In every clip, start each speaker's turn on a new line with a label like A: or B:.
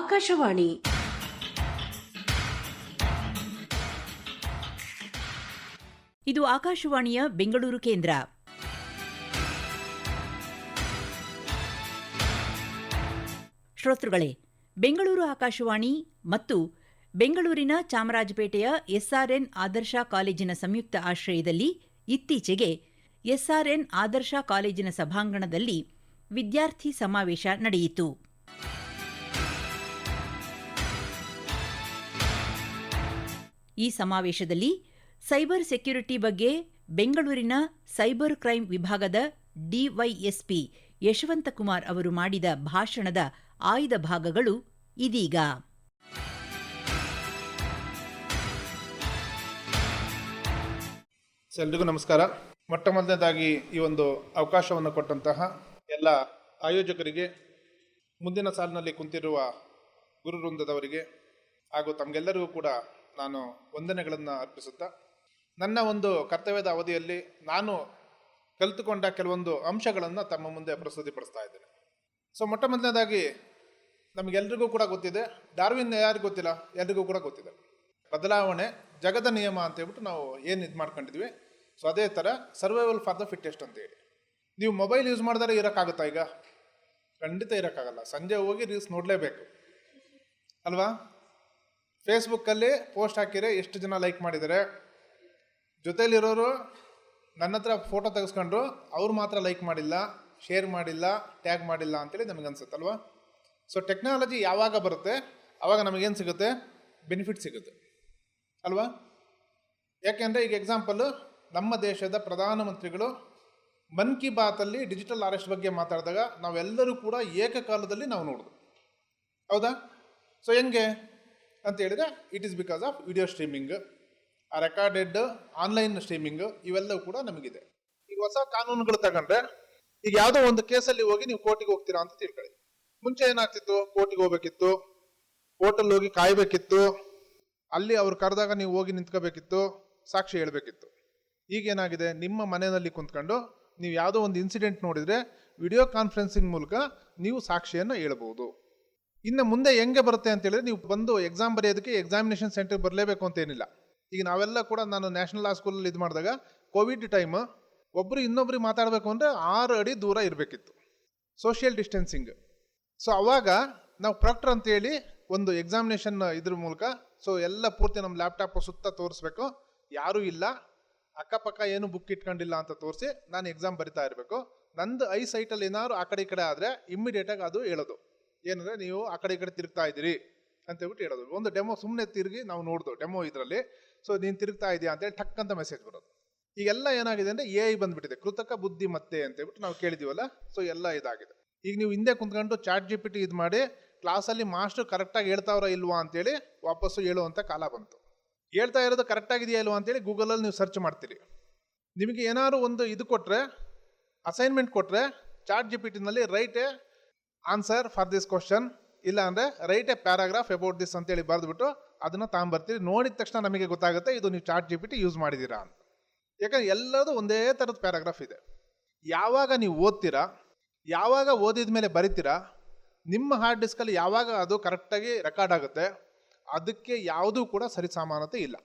A: ಆಕಾಶವಾಣಿ.
B: ಇದು ಆಕಾಶವಾಣಿಯ ಬೆಂಗಳೂರು ಕೇಂದ್ರ. ಶ್ರೋತೃಗಳೇ, ಬೆಂಗಳೂರು ಆಕಾಶವಾಣಿ ಮತ್ತು ಬೆಂಗಳೂರಿನ ಚಾಮರಾಜಪೇಟೆಯ ಎಸ್ಆರ್ಎನ್ ಆದರ್ಶ ಕಾಲೇಜಿನ ಸಂಯುಕ್ತ ಆಶ್ರಯದಲ್ಲಿ ಇತ್ತೀಚೆಗೆ ಎಸ್ಆರ್ಎನ್ ಆದರ್ಶ ಕಾಲೇಜಿನ ಸಭಾಂಗಣದಲ್ಲಿ ವಿದ್ಯಾರ್ಥಿ ಸಮಾವೇಶ ನಡೆಯಿತು. ಈ ಸಮಾವೇಶದಲ್ಲಿ ಸೈಬರ್ ಸೆಕ್ಯುರಿಟಿ ಬಗ್ಗೆ ಬೆಂಗಳೂರಿನ ಸೈಬರ್ ಕ್ರೈಂ ವಿಭಾಗದ ಡಿವೈಎಸ್ಪಿ ಯಶವಂತಕುಮಾರ್ ಅವರು ಮಾಡಿದ ಭಾಷಣದ ಆಯ್ದ ಭಾಗಗಳು ಇದೀಗ.
C: ಎಲ್ರಿಗೂ ನಮಸ್ಕಾರ. ಮೊಟ್ಟ ಮೊದಲನೇದಾಗಿ ಈ ಒಂದು ಅವಕಾಶವನ್ನು ಕೊಟ್ಟಂತಹ ಎಲ್ಲ ಆಯೋಜಕರಿಗೆ, ಮುಂದಿನ ಸಾಲಿನಲ್ಲಿ ಕುಂತಿರುವ ಗುರು ವೃಂದದವರಿಗೆ ಹಾಗೂ ತಮಗೆಲ್ಲರಿಗೂ ಕೂಡ ನಾನು ವಂದನೆಗಳನ್ನು ಅರ್ಪಿಸುತ್ತಾ, ನನ್ನ ಒಂದು ಕರ್ತವ್ಯದ ಅವಧಿಯಲ್ಲಿ ನಾನು ಕಲಿತುಕೊಂಡ ಕೆಲವೊಂದು ಅಂಶಗಳನ್ನು ತಮ್ಮ ಮುಂದೆ ಪ್ರಸ್ತುತಿಪಡಿಸ್ತಾ ಇದ್ದೇನೆ. ಸೊ ಮೊಟ್ಟ ಮೊದಲನೇದಾಗಿ ನಮಗೆಲ್ರಿಗೂ ಕೂಡ ಗೊತ್ತಿದೆ, ಡಾರ್ವಿನ್ ಯಾರಿಗೂ ಗೊತ್ತಿಲ್ಲ? ಎಲ್ರಿಗೂ ಕೂಡ ಗೊತ್ತಿದೆ. ಬದಲಾವಣೆ ಜಗದ ನಿಯಮ ಅಂತ ಹೇಳ್ಬಿಟ್ಟು ನಾವು ಏನು ಇದು ಮಾಡ್ಕೊಂಡಿದ್ವಿ? ಸೊ ಅದೇ ಥರ ಸರ್ವೈವಲ್ ಫಾರ್ ದ ಫಿಟ್ಟೆಸ್ಟ್ ಅಂತೇಳಿ ನೀವು ಮೊಬೈಲ್ ಯೂಸ್ ಮಾಡಿದರೆ ಇರೋಕ್ಕಾಗುತ್ತಾ ಈಗ? ಖಂಡಿತ ಇರೋಕ್ಕಾಗಲ್ಲ. ಸಂಜೆ ಹೋಗಿ ರೀಲ್ಸ್ ನೋಡಲೇಬೇಕು. ಅಲ್ವಾ? ಫೇಸ್ಬುಕ್ಕಲ್ಲಿ ಪೋಸ್ಟ್ ಹಾಕಿರಿ ಎಷ್ಟು ಜನ ಲೈಕ್ ಮಾಡಿದ್ದಾರೆ. ಜೊತೆಯಲ್ಲಿರೋರು ನನ್ನ ಹತ್ರ ಫೋಟೋ ತೆಗೆಸ್ಕೊಂಡ್ರು, ಅವ್ರು ಮಾತ್ರ ಲೈಕ್ ಮಾಡಿಲ್ಲ ಶೇರ್ ಮಾಡಿಲ್ಲ ಟ್ಯಾಗ್ ಮಾಡಿಲ್ಲ ಅಂತೇಳಿ ನಮಗನ್ಸುತ್ತಲ್ವಾ ಸೊ ಟೆಕ್ನಾಲಜಿ ಯಾವಾಗ ಬರುತ್ತೆ ಆವಾಗ ನಮಗೇನು ಸಿಗುತ್ತೆ? ಬೆನಿಫಿಟ್ ಸಿಗುತ್ತೆ. ಅಲ್ವಾ? ಯಾಕೆಂದರೆ ಈಗ ಎಕ್ಸಾಂಪಲ್ಲು ನಮ್ಮ ದೇಶದ ಪ್ರಧಾನಮಂತ್ರಿಗಳು ಮನ್ ಕಿ ಬಾತಲ್ಲಿ ಡಿಜಿಟಲ್ ಅರೆಸ್ಟ್ ಬಗ್ಗೆ ಮಾತಾಡಿದಾಗ ನಾವೆಲ್ಲರೂ ಕೂಡ ಏಕಕಾಲದಲ್ಲಿ ನಾವು ನೋಡೋದು. ಹೌದಾ? ಸೊ ಹೆಂಗೆ? ಅಂತ ಹೇಳಿದ್ರೆ it is because of video streaming recorded online streaming ಇವೆಲ್ಲವೂ ಕೂಡ ನಮಗಿದೆ. ಈಗ ಹೊಸ ಕಾನೂನುಗಳು ತಗೊಂಡ್ರೆ, ಈಗ ಯಾವುದೋ ಒಂದು ಕೇಸಲ್ಲಿ ಹೋಗಿ ನೀವು ಕೋರ್ಟಿಗೆ ಹೋಗ್ತೀರಾ ಅಂತ ತಿಳ್ಕೊಳ್ಳಿ. ಮುಂಚೆ ಏನಾಗ್ತಿತ್ತು? ಕೋರ್ಟಿಗೆ ಹೋಗ್ಬೇಕಿತ್ತು ಕೋರ್ಟಲ್ಲಿ ಹೋಗಿ ಕಾಯಬೇಕಿತ್ತು, ಅಲ್ಲಿ ಅವ್ರು ಕರೆದಾಗ ನೀವು ಹೋಗಿ ನಿಂತ್ಕೋಬೇಕಿತ್ತು, ಸಾಕ್ಷಿ ಹೇಳಬೇಕಿತ್ತು. ಈಗ ಏನಾಗಿದೆ? ನಿಮ್ಮ ಮನೆಯಲ್ಲಿ ಕುಂತ್ಕೊಂಡು ನೀವು ಯಾವುದೋ ಒಂದು ಇನ್ಸಿಡೆಂಟ್ ನೋಡಿದರೆ ವಿಡಿಯೋ ಕಾನ್ಫರೆನ್ಸಿಂಗ್ ಮೂಲಕ ನೀವು ಸಾಕ್ಷಿಯನ್ನು ಹೇಳ್ಬೋದು. ಇನ್ನು ಮುಂದೆ ಹೆಂಗೆ ಬರುತ್ತೆ ಅಂತ ಹೇಳಿದ್ರೆ ನೀವು ಬಂದು ಎಕ್ಸಾಮ್ ಬರೆಯೋದಕ್ಕೆ ಎಕ್ಸಾಮಿನೇಷನ್ ಸೆಂಟರ್ ಬರಲೇಬೇಕು ಅಂತ ಏನಿಲ್ಲ. ಈಗ ನಾವೆಲ್ಲ ಕೂಡ ನಾನು ನ್ಯಾಷನಲ್ ಲಾ ಸ್ಕೂಲಲ್ಲಿ ಇದು ಮಾಡಿದಾಗ ಕೋವಿಡ್ ಟೈಮ್ ಒಬ್ಬರು ಇನ್ನೊಬ್ರಿಗೆ ಮಾತಾಡಬೇಕು ಅಂದರೆ ಆರು ಅಡಿ ದೂರ ಇರಬೇಕಿತ್ತು. ಸೋಷಿಯಲ್ ಡಿಸ್ಟೆನ್ಸಿಂಗ್ ಸೊ ಅವಾಗ ನಾವು ಪ್ರಾಕ್ಟರ್ ಅಂತೇಳಿ ಒಂದು ಎಕ್ಸಾಮಿನೇಷನ್ ಇದ್ರ ಮೂಲಕ ಸೊ ಎಲ್ಲ ಪೂರ್ತಿ ನಮ್ಮ ಲ್ಯಾಪ್ಟಾಪ್ ಸುತ್ತ ತೋರಿಸ್ಬೇಕು. ಯಾರೂ ಇಲ್ಲ. ಅಕ್ಕಪಕ್ಕ ಏನು ಬುಕ್ ಇಟ್ಕೊಂಡಿಲ್ಲ ಅಂತ ತೋರಿಸಿ ನಾನು ಎಕ್ಸಾಮ್ ಬರಿತಾ ಇರಬೇಕು. ನಂದು ಐ ಸೈಟಲ್ಲಿ ಏನಾದ್ರು ಆ ಕಡೆ ಈ ಕಡೆ ಆದರೆ ಇಮ್ಮಿಡಿಯೇಟಾಗಿ ಅದು ಹೇಳೋದು ಏನಂದರೆ ನೀವು ಆ ಕಡೆ ಈ ಕಡೆ ತಿರುಗ್ತಾ ಇದ್ದೀರಿ ಅಂತ ಹೇಳ್ಬಿಟ್ಟು ಹೇಳೋದು. ಒಂದು ಡೆಮೋ ಸುಮ್ಮನೆ ತಿರುಗಿ ನಾವು ನೋಡ್ದು ಡೆಮೋ ಇದರಲ್ಲಿ. ಸೊ ನೀನು ತಿರುಗ್ತಾ ಇದೆಯಾ ಅಂತೇಳಿ ಟಕ್ ಅಂತ ಮೆಸೇಜ್ ಬರೋದು. ಈಗೆಲ್ಲ ಏನಾಗಿದೆ ಅಂದರೆ ಎ ಐ ಬಂದ್ಬಿಟ್ಟಿದೆ. ಕೃತಕ ಬುದ್ಧಿ ಮತ್ತೆ ಅಂತ ಹೇಳ್ಬಿಟ್ಟು ನಾವು ಕೇಳಿದೀವಲ್ಲ ಸೊ ಎಲ್ಲ ಇದಾಗಿದೆ. ಈಗ ನೀವು ಹಿಂದೆ ಕುಂತ್ಕೊಂಡು ಚಾಟ್ ಜಿ ಪಿ ಟಿ ಇದು ಮಾಡಿ ಕ್ಲಾಸಲ್ಲಿ ಮಾಸ್ಟರ್ ಕರೆಕ್ಟಾಗಿ ಹೇಳ್ತಾವ್ರ ಇಲ್ವಾ ಅಂತೇಳಿ ವಾಪಸ್ಸು ಹೇಳುವಂಥ ಕಾಲ ಬಂತು. ಹೇಳ್ತಾ ಇರೋದು ಕರೆಕ್ಟಾಗಿದೆಯಾ ಇಲ್ವಾ ಅಂತೇಳಿ ಗೂಗಲಲ್ಲಿ ನೀವು ಸರ್ಚ್ ಮಾಡ್ತೀರಿ. ನಿಮಗೆ ಏನಾದ್ರು ಒಂದು ಇದು ಕೊಟ್ಟರೆ ಅಸೈನ್ಮೆಂಟ್ ಕೊಟ್ಟರೆ chat G P ಟಿನಲ್ಲಿ write answer for this question ಇಲ್ಲ ಅಂದರೆ write a paragraph about this ಅಂತೇಳಿ ಬರೆದ್ಬಿಟ್ಟು ಅದನ್ನು ತಗೊಂಬರ್ತೀರಿ ನೋಡಿದ ತಕ್ಷಣ ನಮಗೆ ಗೊತ್ತಾಗುತ್ತೆ, ಇದು ನೀವು chat G P T use ಮಾಡಿದ್ದೀರಾ ಅಂತ. ಯಾಕಂದ್ರೆ ಎಲ್ಲದೂ ಒಂದೇ ಥರದ ಪ್ಯಾರಾಗ್ರಾಫ್ ಇದೆ. ಯಾವಾಗ ನೀವು ಓದ್ತೀರಾ, ಯಾವಾಗ ಓದಿದ ಮೇಲೆ ಬರೀತೀರಾ, ನಿಮ್ಮ ಹಾರ್ಡ್ ಡಿಸ್ಕಲ್ಲಿ ಯಾವಾಗ ಅದು ಕರೆಕ್ಟಾಗಿ ರೆಕಾರ್ಡ್ ಆಗುತ್ತೆ, ಅದಕ್ಕೆ ಯಾವುದೂ ಕೂಡ ಸರಿಸಮಾನತೆ ಇಲ್ಲ.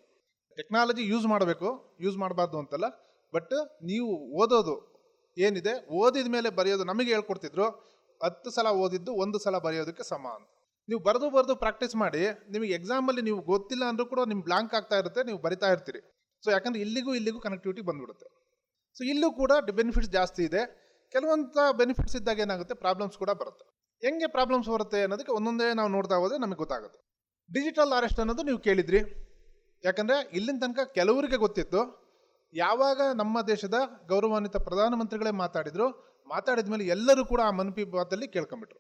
C: ಟೆಕ್ನಾಲಜಿ ಯೂಸ್ ಮಾಡಬೇಕು ಯೂಸ್ ಮಾಡಬಾರ್ದು ಅಂತಲ್ಲ ಬಟ್ ನೀವು ಓದೋದು ಏನಿದೆ, ಓದಿದ ಮೇಲೆ ಬರೆಯೋದು ನಮಗೆ ಹೇಳ್ಕೊಡ್ತಿದ್ರು ಹತ್ತು ಸಲ ಓದಿದ್ದು ಒಂದು ಸಲ ಬರೆಯೋದಕ್ಕೆ ಸಮ ಅಂತ. ನೀವು ಬರೆದು ಬರೆದು ಪ್ರಾಕ್ಟೀಸ್ ಮಾಡಿ, ನಿಮಗೆ ಎಕ್ಸಾಮಲ್ಲಿ ನೀವು ಗೊತ್ತಿಲ್ಲ ಅಂದರೂ ಕೂಡ ನಿಮ್ಮ ಬ್ಲಾಂಕ್ ಆಗ್ತಾ ಇರುತ್ತೆ, ನೀವು ಬರಿತಾ ಇರ್ತೀರಿ. ಸೊ ಯಾಕಂದ್ರೆ ಇಲ್ಲಿಗೂ ಇಲ್ಲಿಗೂ ಕನೆಕ್ಟಿವಿಟಿ ಬಂದ್ಬಿಡುತ್ತೆ. ಸೊ ಇಲ್ಲೂ ಕೂಡ ಬೆನಿಫಿಟ್ಸ್ ಜಾಸ್ತಿ ಇದೆ. ಕೆಲವಂತ ಬೆನಿಫಿಟ್ಸ್ ಇದ್ದಾಗ ಏನಾಗುತ್ತೆ? ಪ್ರಾಬ್ಲಮ್ಸ್ ಕೂಡ ಬರುತ್ತೆ. ಹೆಂಗೆ ಪ್ರಾಬ್ಲಮ್ಸ್ ಬರುತ್ತೆ ಅನ್ನೋದಕ್ಕೆ ಒಂದೊಂದೇ ನಾವು ನೋಡ್ತಾ ಹೋದ್ರೆ ನಮಗೆ ಗೊತ್ತಾಗುತ್ತೆ. ಡಿಜಿಟಲ್ ಅರೆಸ್ಟ್ ಅನ್ನೋದು ನೀವು ಕೇಳಿದ್ರಿ. ಯಾಕಂದರೆ ಇಲ್ಲಿನ ತನಕ ಕೆಲವರಿಗೆ ಗೊತ್ತಿತ್ತು. ಯಾವಾಗ ನಮ್ಮ ದೇಶದ ಗೌರವಾನ್ವಿತ ಪ್ರಧಾನಮಂತ್ರಿಗಳೇ ಮಾತಾಡಿದ್ರು ಮಾತಾಡಿದ ಮೇಲೆ ಎಲ್ಲರೂ ಕೂಡ ಆ ಮನ್ ಕಿ ಬಾತಲ್ಲಿ ಕೇಳ್ಕೊಂಬಿಟ್ರು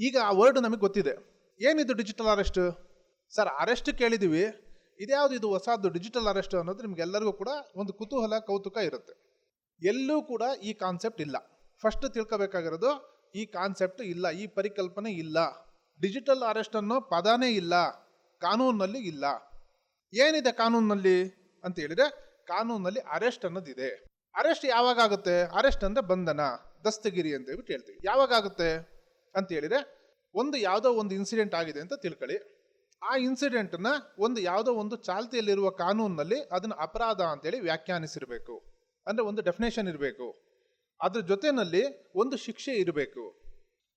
C: ಈಗ ಆ ವರ್ಡ್ ನಮಗೆ ಗೊತ್ತಿದೆ. ಏನಿದು ಡಿಜಿಟಲ್ ಅರೆಸ್ಟ್ ಸರ್ ಅರೆಸ್ಟ್ ಕೇಳಿದ್ದೀವಿ ಇದ್ಯಾವುದು ಇದು ಹೊಸದು ಡಿಜಿಟಲ್ ಅರೆಸ್ಟ್ ಅನ್ನೋದು ನಿಮ್ಗೆಲ್ಲರಿಗೂ ಕೂಡ ಒಂದು ಕುತೂಹಲ, ಕೌತುಕ ಇರುತ್ತೆ. ಎಲ್ಲೂ ಕೂಡ ಈ ಕಾನ್ಸೆಪ್ಟ್ ಇಲ್ಲ. ಫಸ್ಟ್ ತಿಳ್ಕೊಬೇಕಾಗಿರೋದು, ಈ ಕಾನ್ಸೆಪ್ಟ್ ಇಲ್ಲ, ಈ ಪರಿಕಲ್ಪನೆ ಇಲ್ಲ. ಡಿಜಿಟಲ್ ಅರೆಸ್ಟ್ ಅನ್ನೋ ಪದಾನೇ ಇಲ್ಲ. ಕಾನೂನಲ್ಲಿ ಇಲ್ಲ. ಏನಿದೆ ಕಾನೂನಿನಲ್ಲಿ ಅಂತ ಹೇಳಿದ್ರೆ, ಕಾನೂನಲ್ಲಿ ಅರೆಸ್ಟ್ ಅನ್ನೋದಿದೆ. ಅರೆಸ್ಟ್ ಯಾವಾಗ ಆಗುತ್ತೆ ಅರೆಸ್ಟ್ ಅಂದ್ರೆ ಬಂಧನ, ದಸ್ತಗಿರಿ ಅಂತ ಹೇಳ್ಬಿಟ್ಟು ಹೇಳ್ತೀವಿ. ಯಾವಾಗ ಆಗುತ್ತೆ ಅಂತ ಹೇಳಿದ್ರೆ, ಒಂದು ಯಾವುದೋ ಒಂದು ಇನ್ಸಿಡೆಂಟ್ ಆಗಿದೆ ಅಂತ ತಿಳ್ಕೊಳ್ಳಿ. ಆ ಇನ್ಸಿಡೆಂಟ್ನ ಒಂದು ಯಾವುದೋ ಒಂದು ಚಾಲ್ತಿಯಲ್ಲಿರುವ ಕಾನೂನಿನಲ್ಲಿ ಅದನ್ನು ಅಪರಾಧ ಅಂತೇಳಿ ವ್ಯಾಖ್ಯಾನಿಸಿರಬೇಕು. ಅಂದರೆ ಒಂದು ಡೆಫಿನೇಷನ್ ಇರಬೇಕು. ಅದ್ರ ಜೊತೆಯಲ್ಲಿ ಒಂದು ಶಿಕ್ಷೆ ಇರಬೇಕು.